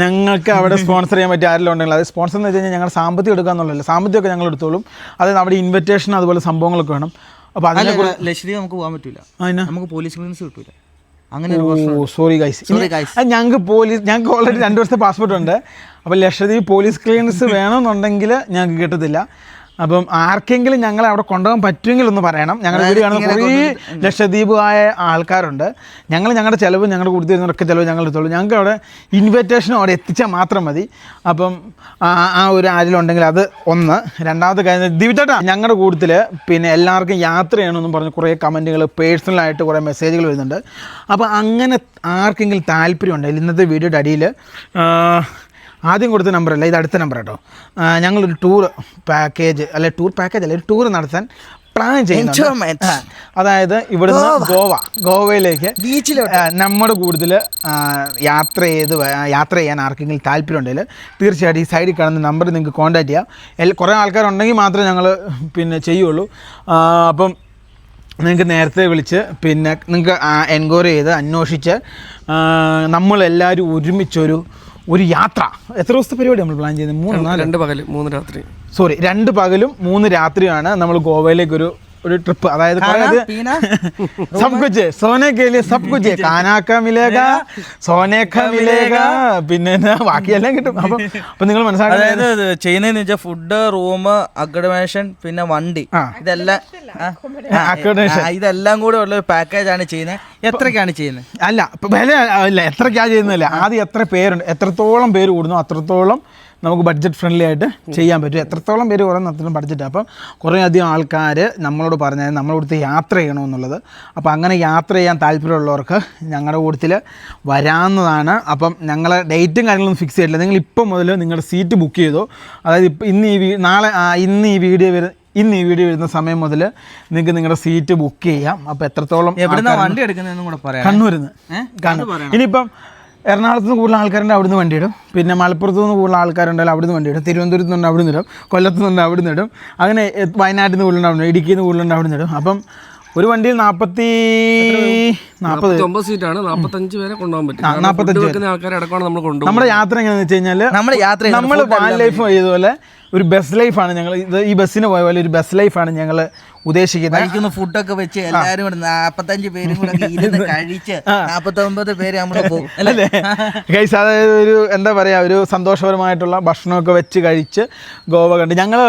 ഞങ്ങൾക്ക് അവിടെ സ്പോൺസർ ചെയ്യാൻ പറ്റിയ ആരെല്ലാം ഉണ്ടെങ്കിൽ അത് സ്പോൺസർ എന്ന് വെച്ച് കഴിഞ്ഞാൽ ഞങ്ങൾ സാമ്പത്തികം എടുക്കുക എന്നുള്ളതല്ല സാമ്പത്തികമൊക്കെ ഞങ്ങൾ എടുത്തോളും. അതായത് അവിടെ ഇൻവിറ്റേഷൻ അതുപോലെ സംഭവങ്ങളൊക്കെ വേണം. അപ്പോൾ അതിനെ ലക്ഷദ്വീപ് നമുക്ക് പോകാൻ പറ്റില്ല നമുക്ക് പോലീസ് ക്ലിയറൻസ് കിട്ടൂല. അങ്ങനെ സോറി ഗൈസ് ഞങ്ങൾക്ക് പോലീസ് ഞങ്ങൾക്ക് ഓൾറെഡി രണ്ട് വർഷത്തെ പാസ്പോർട്ട് ഉണ്ട്. അപ്പോൾ ലക്ഷദ്വീപ് പോലീസ് ക്ലിയറൻസ് വേണമെന്നുണ്ടെങ്കിൽ ഞങ്ങൾക്ക് കിട്ടത്തില്ല. അപ്പം ആർക്കെങ്കിലും ഞങ്ങളെ അവിടെ കൊണ്ടുപോകാൻ പറ്റുമെങ്കിൽ ഒന്ന് പറയണം. ഞങ്ങളുടെ വീട് കാണുന്ന കുറേ ലക്ഷദ്വീപ് ആയ ആൾക്കാരുണ്ട്. ഞങ്ങൾ ഞങ്ങളുടെ ചിലവ് ഞങ്ങളുടെ കൂടുതൽ തരുന്നവരൊക്കെ ചിലവ് ഞങ്ങൾ എടുത്തോളൂ. ഞങ്ങൾക്ക് അവിടെ ഇൻവിറ്റേഷൻ അവിടെ എത്തിച്ചാൽ മാത്രം മതി. അപ്പം ആ ഒരു ആരിലുണ്ടെങ്കിൽ അത് ഒന്ന്. രണ്ടാമത്തെ കാര്യം ദിവചേട്ടാ ഞങ്ങളുടെ കൂട്ടത്തിൽ പിന്നെ എല്ലാവർക്കും യാത്ര ചെയ്യണമെന്നും പറഞ്ഞ് കുറേ കമന്റുകൾ പേഴ്സണലായിട്ട് കുറേ മെസ്സേജുകൾ വരുന്നുണ്ട്. അപ്പോൾ അങ്ങനെ ആർക്കെങ്കിലും താല്പര്യം ഉണ്ടെങ്കിൽ ഇന്നത്തെ വീഡിയോയുടെ അടിയിൽ ആദ്യം കൊടുത്ത നമ്പർ അല്ല ഇത് അടുത്ത നമ്പർ കേട്ടോ ഞങ്ങളൊരു ടൂർ പാക്കേജ് അല്ലെ ടൂർ പാക്കേജ് അല്ല ഒരു ടൂർ നടത്താൻ പ്ലാൻ ചെയ്യുന്നുണ്ട്. അതായത് ഇവിടുന്ന് ഗോവ. ഗോവയിലേക്ക് ബീച്ചിലോട്ട്. നമ്മുടെ കൂടുതൽ യാത്ര ചെയ്ത് യാത്ര ചെയ്യാൻ ആർക്കെങ്കിലും താല്പര്യം ഉണ്ടെങ്കിൽ തീർച്ചയായിട്ടും ഈ സൈഡിൽ കാണുന്ന നമ്പർ നിങ്ങൾക്ക് കോൺടാക്ട് ചെയ്യാം. കുറേ ആൾക്കാരുണ്ടെങ്കിൽ മാത്രമേ ഞങ്ങൾ പിന്നെ ചെയ്യുള്ളൂ. അപ്പം നിങ്ങൾക്ക് നേരത്തെ വിളിച്ച് പിന്നെ നിങ്ങൾക്ക് എൻക്വയറി ചെയ്ത് അന്വേഷിച്ച് നമ്മളെല്ലാവരും ഒരുമിച്ചൊരു ഒരു യാത്ര. എത്ര ദിവസത്തെ പരിപാടി നമ്മൾ പ്ലാൻ ചെയ്യുന്നത്? മൂന്ന് നാല്? രണ്ട് പകൽ മൂന്ന് രാത്രി. സോറി രണ്ട് പകലും മൂന്ന് രാത്രിയാണ് നമ്മൾ ഗോവയിലേക്ക് ഒരു ട്രിപ്പ് അതായത് സബ് കുച്ച് സോനെ കേലി സബ് കുച്ച് കാനാക്ക മിലേക സോനേക്ക മിലേക. പിന്നെ ബാക്കിയെല്ലാം കിട്ടും. അപ്പൊ അപ്പൊ നിങ്ങൾ മനസ്സിലാക്കി അതായത് ചെയ്യുന്നതെന്ന് വെച്ചാൽ ഫുഡ് റൂം അക്കോമഡേഷൻ പിന്നെ വണ്ടി. ഇതെല്ലാം ഇതെല്ലാം കൂടെ ഉള്ള ഒരു പാക്കേജ് ആണ് ചെയ്യുന്നത്. എത്രക്കാണ് ചെയ്യുന്നത്? അല്ല വില അല്ല എത്രക്കാണ് ചെയ്യുന്നില്ല ആദ്യം എത്ര പേരുണ്ട് എത്രത്തോളം പേര് കൂടുന്നു അത്രത്തോളം നമുക്ക് ബഡ്ജറ്റ് ഫ്രണ്ട്ലി ആയിട്ട് ചെയ്യാൻ പറ്റും. എത്രത്തോളം പേര് കുറേ അത്രത്തോളം ബഡ്ജറ്റ് അപ്പം കുറേ അധികം ആൾക്കാർ നമ്മളോട് പറഞ്ഞാൽ നമ്മുടെ കൂട്ടത്തിൽ യാത്ര ചെയ്യണമെന്നുള്ളത്. അപ്പോൾ അങ്ങനെ യാത്ര ചെയ്യാൻ താല്പര്യമുള്ളവർക്ക് ഞങ്ങളുടെ കൂട്ടത്തിൽ വരാവുന്നതാണ്. അപ്പം ഞങ്ങൾ ഡേറ്റും കാര്യങ്ങളൊന്നും ഫിക്സ് ചെയ്തിട്ടില്ല. നിങ്ങൾ ഇപ്പം മുതൽ നിങ്ങളുടെ സീറ്റ് ബുക്ക് ചെയ്തോ. അതായത് ഇപ്പം ഇന്ന് ഈ നാളെ ഇന്ന് ഈ വീഡിയോ വരുന്ന ഇന്ന് ഈ വീഡിയോ വരുന്ന സമയം മുതൽ നിങ്ങൾക്ക് നിങ്ങളുടെ സീറ്റ് ബുക്ക് ചെയ്യാം. അപ്പോൾ എത്രത്തോളം? വണ്ടി എടുക്കുന്നതെന്നും കൂടെ പറയാം. കണ്ണൂരിൽ നിന്ന് ഇനിയിപ്പം എറണാകുളത്ത് നിന്ന് കൂടുതൽ ആൾക്കാരുണ്ട് അവിടുന്ന് വണ്ടി ഇടും. പിന്നെ മലപ്പുറത്ത് നിന്ന് കൂടുതൽ ആൾക്കാരുണ്ടെങ്കിൽ അവിടുന്ന് വണ്ടി ഇടും. തിരുവനന്തപുരത്ത് നിന്ന് അവിടുന്ന് ഇടും. കൊല്ലത്ത് നിന്ന് അവിടുന്ന് ഇടും. അങ്ങനെ വയനാട്ടിൽ നിന്ന് കൂടുതലുണ്ട് ഇടുക്കിയിൽ നിന്ന് കൂടുതലുണ്ട് അവിടുന്ന് ഇടും. അപ്പം ഒരു വണ്ടിയിൽ നാൽപ്പത്തി നാൽപ്പത് ഒമ്പത് സീറ്റാണ്. നാപ്പത്തഞ്ച് പേരെ കൊണ്ടുപോകാൻ പറ്റും. food വെക്കുന്ന ആൾക്കാരെ അടക്കമാണ് നമ്മൾ കൊണ്ടുപോകും നമ്മുടെ യാത്ര എങ്ങനെയാണെന്ന് വെച്ച് കഴിഞ്ഞാൽ നമ്മൾ യാത്ര നമ്മൾ വാൻ ലൈഫ് ചെയ്തതുപോലെ ഒരു ബസ് ലൈഫാണ് ഞങ്ങൾ ഇത് ഈ ബസ്സിന് പോയ പോലെ ഒരു ബസ് ലൈഫാണ് ഞങ്ങൾ ഉദ്ദേശിക്കുന്നത്. കഴിക്കുന്ന ഫുഡൊക്കെ വെച്ച് എല്ലാവരും കൂടെ നാപ്പത്തഞ്ച് പേരും കൂടെ ഇരുന്ന് കഴിച്ച് നാൽപ്പത്തൊമ്പത് പേര് നമ്മൾ പോകും അല്ലേ? ഗൈസ് അതായത് ഒരു എന്താ പറയുക ഒരു സന്തോഷപരമായിട്ടുള്ള ഭക്ഷണമൊക്കെ വെച്ച് കഴിച്ച് ഗോവ കണ്ട് ഞങ്ങൾ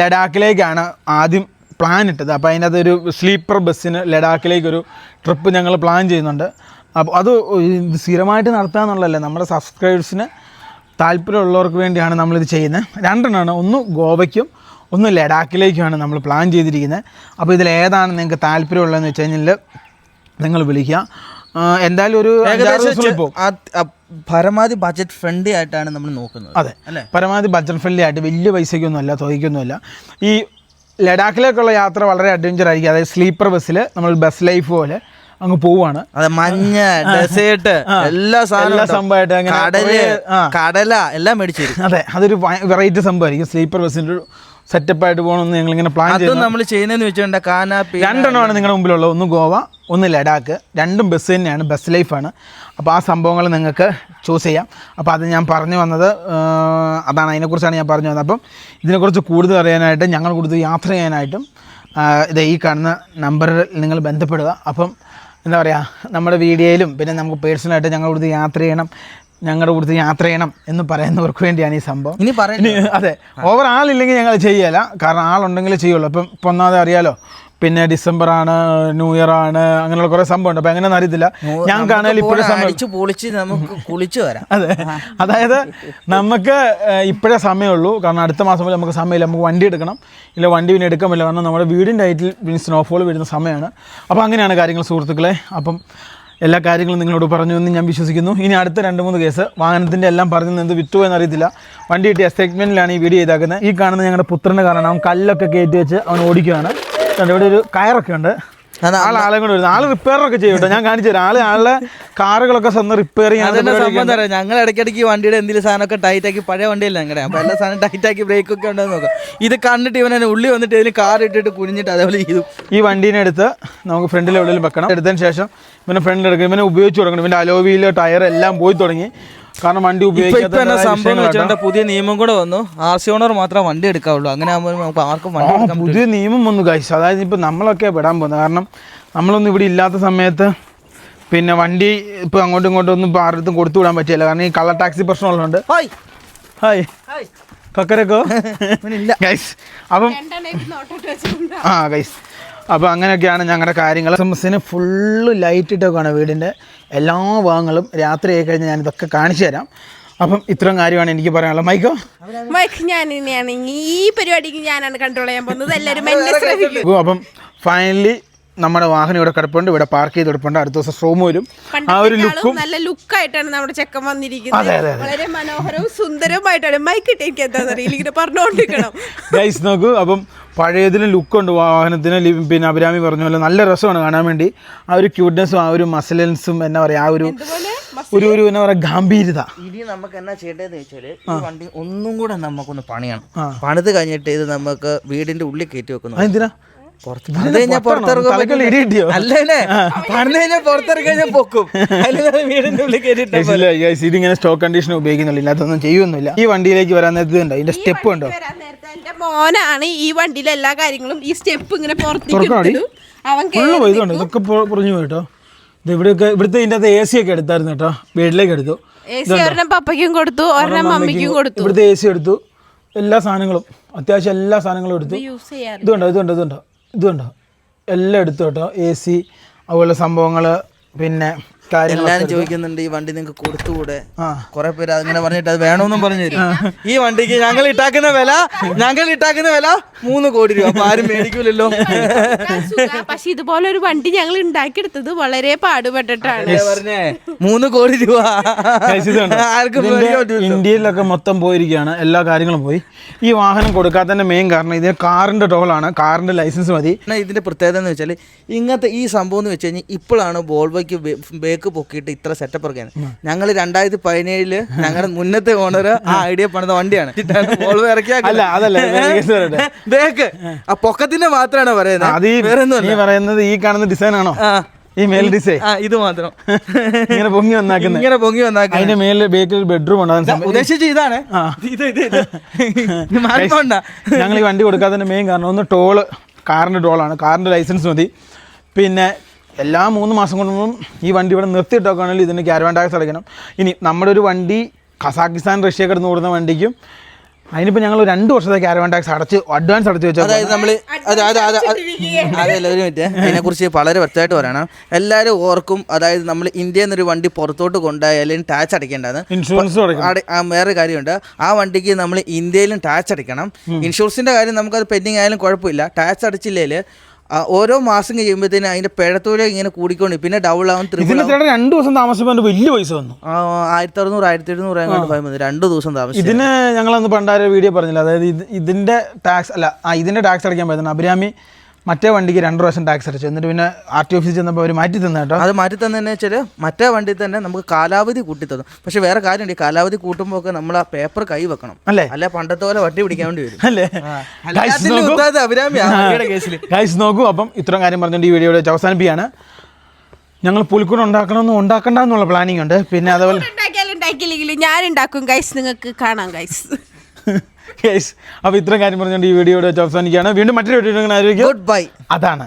ലഡാക്കിലേക്കാണ് ആദ്യം പ്ലാൻ ഇട്ടത്. അപ്പോൾ അതിനകത്ത് ഒരു സ്ലീപ്പർ ബസ്സിന് ലഡാക്കിലേക്കൊരു ട്രിപ്പ് ഞങ്ങൾ പ്ലാൻ ചെയ്യുന്നുണ്ട്. അപ്പോൾ അത് സ്ഥിരമായിട്ട് നടത്തുക എന്നുള്ളതല്ലേ നമ്മുടെ സബ്സ്ക്രൈബേഴ്സിന് താല്പര്യമുള്ളവർക്ക് വേണ്ടിയാണ് നമ്മളിത് ചെയ്യുന്നത്. രണ്ടെണ്ണമാണ് ഒന്ന് ഗോവയ്ക്കും ഒന്ന് ലഡാക്കിലേക്കുമാണ് നമ്മൾ പ്ലാൻ ചെയ്തിരിക്കുന്നത്. അപ്പോൾ ഇതിൽ ഏതാണ് നിങ്ങൾക്ക് താല്പര്യമുള്ളതെന്ന് വെച്ച് കഴിഞ്ഞാൽ നിങ്ങൾ വിളിക്കുക. എന്തായാലും ഒരു പരമാവധി ബജറ്റ് ഫ്രണ്ട്ലി ആയിട്ടാണ് നമ്മൾ നോക്കുന്നത് അതെ. പരമാവധി ബഡ്ജറ്റ് ഫ്രണ്ട്ലി ആയിട്ട് വലിയ പൈസയ്ക്കൊന്നുമല്ല തുകയ്ക്കൊന്നുമല്ല ഈ ലഡാക്കിലേക്കുള്ള യാത്ര വളരെ അഡ്വഞ്ചർ ആയിരിക്കും. അതായത് സ്ലീപ്പർ ബസ്സിൽ നമ്മൾ ബസ് ലൈഫ് പോലെ അങ്ങ് പോവാണ്. അതെ മഞ്ഞ ഡെസേർട്ട് എല്ലാ എല്ലാ സംഭവമായിട്ട് അങ്ങനെ കടൽ കടല എല്ലാം മേടിച്ചു അതെ അതൊരു വെറൈറ്റി സംഭവമായിരിക്കും. സ്ലീപ്പർ ബസ്സിന്റെ ഒരു സെറ്റപ്പായിട്ട് പോകണമെന്ന് ഞങ്ങൾ ഇങ്ങനെ പ്ലാൻ ചെയ്തു നമ്മൾ ചെയ്യുന്നതെന്ന് വെച്ചിട്ടുണ്ടെ കാനാപ്പി രണ്ടെണ്ണമാണ് നിങ്ങളുടെ മുമ്പിലുള്ളത്. ഒന്ന് ഗോവ ഒന്ന് ലഡാക്ക് രണ്ടും ബസ് തന്നെയാണ് ബസ് ലൈഫാണ് അപ്പോൾ ആ സംഭവങ്ങൾ നിങ്ങൾക്ക് ചൂസ് ചെയ്യാം. അപ്പോൾ അത് ഞാൻ പറഞ്ഞു വന്നത് അതാണ് അതിനെക്കുറിച്ചാണ് ഞാൻ പറഞ്ഞു വന്നത്. അപ്പം ഇതിനെക്കുറിച്ച് കൂടുതൽ അറിയാനായിട്ട് ഞങ്ങൾ കൂടുതൽ യാത്ര ചെയ്യാനായിട്ടും ഇത് ഈ കാണുന്ന നമ്പറിൽ നിങ്ങൾ ബന്ധപ്പെടുക. അപ്പം എന്താ പറയുക നമ്മുടെ വീഡിയോയിലും പിന്നെ നമുക്ക് പേഴ്സണലായിട്ട് ഞങ്ങൾ കൂടുതൽ യാത്ര ചെയ്യണം ഞങ്ങളുടെ കൂടുതൽ യാത്ര ചെയ്യണം എന്ന് പറയുന്നവർക്ക് വേണ്ടിയാണ് ഈ സംഭവം. ഇനി പറയുന്നത് അതെ ഓവർ ആളില്ലെങ്കിൽ ഞങ്ങൾ ചെയ്യല കാരണം ആളുണ്ടെങ്കിൽ ചെയ്യുള്ളൂ. അപ്പം ഇപ്പം ഒന്നാമത് അറിയാലോ പിന്നെ ഡിസംബർ ആണ് ന്യൂ ഇയർ ആണ് അങ്ങനെയുള്ള കുറെ സംഭവം ഉണ്ട് അപ്പൊ എങ്ങനെയാണെന്ന് അറിയത്തില്ല. ഞാൻ കാണാൻ ഇപ്പോഴും പൊളിച്ച് നമുക്ക് കുളിച്ചു വരാം. അതെ. അതായത് നമുക്ക് ഇപ്പോഴേ സമയമുള്ളൂ. കാരണം അടുത്ത മാസം മുതൽ നമുക്ക് സമയമില്ല. നമുക്ക് വണ്ടി എടുക്കണം. ഇല്ല വണ്ടി പിന്നെ എടുക്കാൻ പറ്റില്ല. കാരണം നമ്മുടെ വീടിന്റെ ഹൈറ്റിൽ പിന്നെ സ്നോഫോൾ വരുന്ന സമയമാണ്. അപ്പോൾ അങ്ങനെയാണ് കാര്യങ്ങൾ സുഹൃത്തുക്കളെ. അപ്പം എല്ലാ കാര്യങ്ങളും നിങ്ങളോട് പറഞ്ഞു എന്ന് ഞാൻ വിശ്വസിക്കുന്നു. ഇനി അടുത്ത രണ്ട് മൂന്ന് കേസ് വാഹനത്തിന്റെ എല്ലാം പറഞ്ഞു എന്ത് വിറ്റു എന്ന് അറിയത്തില്ല വണ്ടി കിട്ടിയ സെഗ്മെന്റിലാണ് ഈ വീഡിയോ ഇതാക്കുന്നത്. ഈ കാണുന്ന ഞങ്ങളുടെ പുത്രന്റെ കാരണം അവൻ കല്ലൊക്കെ കയറ്റി വെച്ച് അവൻ ഓടിക്കുകയാണ് ഇവിടെ ഒരു കയറൊക്കെ ഉണ്ട്. ആൾ ആളെ കൊണ്ട് വരുന്നത് ആൾ റിപ്പയറൊക്കെ ചെയ്യൂട്ടോ ഞാൻ കാണിച്ചു തരാം. ആൾ ആളെ കാറുകളൊക്കെ സ്വന്തം റിപ്പയറിങ് അതെന്നെ തരാം ഞങ്ങൾ ഇടയ്ക്കിടയ്ക്ക് വണ്ടിയുടെ എന്തെങ്കിലും സാധനമൊക്കെ ടൈറ്റ് ആക്കി പഴയ വണ്ടിയല്ല ഞങ്ങളുടെ അപ്പോൾ എല്ലാ സാധനം ടൈറ്റ് ആക്കി ബ്രേക്ക് ഒക്കെ ഉണ്ടോ നോക്കാം. ഇത് കണ്ടിട്ട് ഇവനെ ഉള്ളി വന്നിട്ട് ഇതിന് കാർ ഇട്ടിട്ട് കുനിഞ്ഞിട്ട് അതേപോലെ ചെയ്തു. ഈ വണ്ടീനെ എടുത്ത് നമുക്ക് ഫ്രണ്ടിലെ ഉള്ളിൽ വെക്കണം. എടുത്തതിന് ശേഷം ഇവനെ ഫ്രണ്ടിൽ എടുക്കും ഇവനെ ഉപയോഗിച്ച് തുടങ്ങണം. ഇവന്റെ അലോവിയിൽ ടയർ എല്ലാം പോയി തുടങ്ങി. കാരണം വണ്ടി എന്ന് പുതിയ നിയമം കൂടെ വന്നു. ആർ സി ഓണർ മാത്രമേ വണ്ടി എടുക്കാവുള്ളൂ. അങ്ങനെ ആകുമ്പോൾ നമുക്ക് ആർക്കും വണ്ടി എടുക്കാൻ പുതിയ നിയമം വന്നു കഴിച്ചു അതായത് ഇപ്പം നമ്മളൊക്കെ പെടാൻ പോകുന്നത്. കാരണം നമ്മളൊന്നും ഇവിടെ ഇല്ലാത്ത സമയത്ത് പിന്നെ വണ്ടി ഇപ്പം അങ്ങോട്ടും ഇങ്ങോട്ടും ഒന്നും ഇപ്പോൾ ആരുടെ കൊടുത്തു വിടാൻ പറ്റില്ല. കാരണം ഈ കളർ ടാക്സി പ്രശ്നമുള്ളതുകൊണ്ട്. ഹായ്. ഹായ്. കക്കരക്കോ? ഗൈസ് അപ്പം ആ ഗൈസ് അപ്പോൾ അങ്ങനെയൊക്കെയാണ് ഞങ്ങളുടെ കാര്യങ്ങൾ എസ്എംഎസിന് ഫുള്ള് ലൈറ്റ് ഇട്ടൊക്കെയാണ് വീടിന്റെ എല്ലാ ഭാഗങ്ങളും. രാത്രി ആയി കഴിഞ്ഞാൽ ഞാനിതൊക്കെ കാണിച്ചു തരാം. അപ്പം ഇത്രയും കാര്യമാണ് എനിക്ക് പറയാനുള്ളത്. മൈക്കോ? മൈക്ക് ഞാൻ തന്നെയാണ് ഈ പരിപാടിക്ക് ഞാനാണ് കൺട്രോൾ ചെയ്യാൻ പോകുന്നത്. എല്ലാവരും അപ്പം ഫൈനലി നമ്മുടെ വാഹനം ഇവിടെ കിടപ്പുണ്ട്. ഇവിടെ പാർക്ക് ചെയ്ത് കിടപ്പുണ്ട് അടുത്ത ദിവസം ഷോം വരും. ആ ഒരു ലുക്കും നല്ല ലുക്കായിട്ടാണ് നമ്മുടെ ചെക്കൻ വന്നിരിക്കുന്നത്. വളരെ മനോഹരവും സുന്ദരവുമായിട്ടാണ് മൈക്ക് ഇട്ട് എനിക്ക് എന്താണെന്ന് അറിയില്ല ഇങ്ങനെ പറഞ്ഞുകൊണ്ടിരിക്കണം ഗൈസ് നോക്കൂ. അപ്പം പഴയതിലും ലുക്കുണ്ട് വാഹനത്തിന് പിന്നെ അഭിരാമി പറഞ്ഞ പോലെ നല്ല രസമാണ് കാണാൻ വേണ്ടി. ആ ഒരു ക്യൂട്ട്നെസ്സും ആ ഒരു മസിലൻസും എന്നാ പറയുക ആ ഒരു ഒരു ഒരു എന്നാ പറയുക ഗാംഭീര്യത. ഇനി നമുക്ക് എന്നാ ചെയ്യേണ്ടതെന്ന് വെച്ചാൽ ഈ വണ്ടി ഒന്നും കൂടെ നമുക്കൊന്ന് പണിയണം. പണിത് കഴിഞ്ഞിട്ട് ഇത് നമുക്ക് വീടിന്റെ ഉള്ളിൽ കയറ്റി വെക്കുന്നു. അതെന്തിനാ? ഇതിങ്ങനെ സ്റ്റോക്ക് കണ്ടീഷൻ ഉപയോഗിക്കുന്നില്ല അതൊന്നും ചെയ്യുന്നില്ല ഈ വണ്ടിയിലേക്ക് വരാൻ നേരത്തെ ഉണ്ടോ ഇതിന്റെ സ്റ്റെപ്പ് ഉണ്ടോ? നേരത്തെ എന്റെ മോനാണ് ഈ വണ്ടിയിലെ എല്ലാ കാര്യങ്ങളും ഈ സ്റ്റെപ്പ് ഇങ്ങനെ പുറത്തേക്ക് അവൻ ഇതൊക്കെ പറഞ്ഞു കേട്ടോ. ഇത് ഇവിടെയൊക്കെ ഇവിടുത്തെ ഇതിന്റെ അകത്ത് എ സി ഒക്കെ എടുത്തായിരുന്നു കേട്ടോ. വീട്ടിലേക്ക് എടുത്തു. ഒരെണ്ണം പപ്പയ്ക്കും കൊടുത്തു ഒരെണ്ണം മമ്മിക്കും കൊടുത്തു. ഇവിടുത്തെ എ സി എടുത്തു. എല്ലാ സാധനങ്ങളും അത്യാവശ്യം എല്ലാ സാധനങ്ങളും എടുത്തു. ഇതുണ്ടോ? ഇതുണ്ടോ? ഇതുണ്ടോ? ഇതുണ്ടോ? ഇതുണ്ടോ എല്ലാം എടുത്തു കേട്ടോ. എ സി അതുപോലെ സംഭവങ്ങൾ പിന്നെ എല്ലാരും ചോദിക്കുന്നുണ്ട് ഈ വണ്ടി നിങ്ങൾക്ക് കൊടുത്തുകൂടെ. കുറെ പേര് അങ്ങനെ പറഞ്ഞിട്ട് അത് വേണമെന്നും പറഞ്ഞു തരും. ഈ വണ്ടിക്ക് ഞങ്ങൾ ഇട്ടാക്കുന്ന വില ഞങ്ങൾ ഇട്ടാക്കുന്ന വില മൂന്ന് കോടി രൂപ. അപ്പൊ ആരും മേടിക്കൂലല്ലോ. പക്ഷെ ഇതുപോലെ ഒരു വണ്ടി ഞങ്ങൾ ഉണ്ടാക്കിയെടുത്തത് വളരെ പാടുപെട്ടിട്ടാണ്. പറഞ്ഞേ? മൂന്ന് കോടി രൂപ? ആർക്കും ഇന്ത്യയിലൊക്കെ മൊത്തം പോയിരിക്കുകയാണ്. എല്ലാ കാര്യങ്ങളും പോയി. ഈ വാഹനം കൊടുക്കാത്തതിന്റെ മെയിൻ കാരണം ഇത് കാറിന്റെ ടോൾ ആണ്. കാറിന്റെ ലൈസൻസ് മതി. ഇതിന്റെ പ്രത്യേകത എന്ന് വെച്ചാൽ ഇങ്ങനത്തെ ഈ സംഭവം എന്ന് വെച്ച് കഴിഞ്ഞാൽ ഇപ്പോഴാണ് ബോൾവോയ്ക്ക് ബേക്ക് പൊക്കിയിട്ട് ഇത്ര സെറ്റപ്പ് ഇറക്കിയാണ് ഞങ്ങൾ രണ്ടായിരത്തി പതിനേഴിൽ ഞങ്ങളുടെ മുന്നത്തെ ഓണർ ആ ഐഡിയ പണിത വണ്ടിയാണ്. അല്ല അതല്ല ആ പൊക്കത്തിന്റെ മാത്രമാണ് പറയുന്നത് പറയുന്നത് ഈ കാണുന്ന ഡിസൈൻ ആണോ. ഈ മേൽ ഡിസൈൻ ആ ഇത് മാത്രം. ഇങ്ങനെ പൊങ്ങി വന്നാക്കുന്നത്. ഇങ്ങനെ പൊങ്ങി വന്നാക്ക അതിന്റെ മേലിൽ ബേക്കിൽ ബെഡ്റൂം ഉണ്ട്. ഉദ്ദേശിച്ച് ഇതാണ്. ഞങ്ങൾ ഈ വണ്ടി കൊടുക്കാത്തതിന്റെ മെയിൻ കാരണം ഒന്ന് ടോൾ കാറിന്റെ ടോളാണ് കാറിന്റെ ലൈസൻസ് മതി. പിന്നെ എല്ലാ മൂന്ന് മാസം കൊണ്ടൊന്നും ഈ വണ്ടി ഇവിടെ നിർത്തിയിട്ടൊക്കെയാണെങ്കിൽ ഇതിന് ക്യാരവാൻ ടാക്സ് അടയ്ക്കണം. ഇനി നമ്മുടെ ഒരു വണ്ടി ഖസാക്കിസ്ഥാൻ റഷ്യ കിടന്ന് ഓടുന്ന വണ്ടിക്കും അതിനിപ്പോൾ ഞങ്ങൾ രണ്ട് വർഷത്തെ ക്യാരവാൻ ടാക്സ് അടച്ച് അഡ്വാൻസ് അടച്ച് വെച്ചാൽ അതായത് നമ്മൾ അത് അത് അത് അതല്ല ഒരു മിനിറ്റ് അതിനെ വളരെ വ്യക്തമായിട്ട് പറയണം. എല്ലാവരും ഓർക്കും അതായത് നമ്മൾ ഇന്ത്യയിൽ നിന്നൊരു വണ്ടി പുറത്തോട്ട് കൊണ്ടുപോയാലും ടാക്സ് അടയ്ക്കേണ്ടത് ഇൻഷുറൻസ് വേറെ കാര്യമുണ്ട്. ആ വണ്ടിക്ക് നമ്മൾ ഇന്ത്യയിലും ടാക്സ് അടയ്ക്കണം. ഇൻഷുറൻസിന്റെ കാര്യം നമുക്കത് പെൻഡിങ് ആയാലും കുഴപ്പമില്ല. ടാക്സ് അടച്ചില്ലേൽ ഓരോ മാസം കഴിയുമ്പോഴത്തേനും അതിന്റെ പിഴത്തൂല ഇങ്ങനെ കൂടിക്കൊണ്ട് പിന്നെ ഡബിൾ ആവും ഇതിന് ചേട്ടൻ രണ്ട് ദിവസം താമസിച്ചപ്പോൾ വലിയ പൈസ വന്നു. ആയിരത്തി അറുന്നൂറ് ആയിരത്തി എഴുന്നൂറ് അങ്ങോട്ട് രണ്ട് ദിവസം താമസിച്ചു ഇതിന് ഞങ്ങളന്ന് പണ്ടാര വീഡിയോ പറഞ്ഞില്ല. അതായത് ഇതിന്റെ ടാക്സ് അല്ല ആ ഇതിന്റെ ടാക്സ് അടയ്ക്കാൻ പറ്റുന്ന അഭിരാമി മറ്റേ വണ്ടിക്ക് രണ്ട് പ്രാവശ്യം ടാക്സ് അടച്ചു. എന്നിട്ട് പിന്നെ ആർ ടി ഓഫീസിൽ ചെന്നപ്പോൾ അവർ മാറ്റി തന്നെ കേട്ടോ. അത് മാറ്റി തന്നെ വെച്ചാൽ മറ്റേ വണ്ടി തന്നെ നമുക്ക് കാലാവധി കൂട്ടി തന്നു. പക്ഷെ വേറെ കാര്യമുണ്ട്. ഈ കാലാവധി കൂട്ടുമ്പോൾ ഒക്കെ നമ്മൾ ആ പേപ്പർ കൈ വെക്കണം. അല്ലേ? അല്ലെ പണ്ടത്തെ പോലെ വട്ടി പിടിക്കാൻ വേണ്ടി വരും. അല്ലേ? ഗൈസ് നോക്കൂ. അപ്പം ഇത്രയും കാര്യം പറഞ്ഞുകൊണ്ട് ഈ വീഡിയോ അവസാനിപ്പിക്കുകയാണ്. ഞങ്ങൾ പുലിക്കൂട് ഉണ്ടാക്കണമെന്നും ഉണ്ടാക്കണ്ട എന്നുള്ള പ്ലാനിങ് ഉണ്ട്. പിന്നെ അതുപോലെ ഞാൻ ഉണ്ടാക്കും ഗൈസ് നിങ്ങൾക്ക് കാണാം ഗൈസ് ഗൈസ് അപ്പോൾ ഇത്രയും കാര്യം പറഞ്ഞുകൊണ്ട് ഈ വീഡിയോ വെച്ച് അവസാനിക്കുകയാണ്. വീണ്ടും മറ്റൊരു വീഡിയോ ഗുഡ് ബൈ അതാണ്.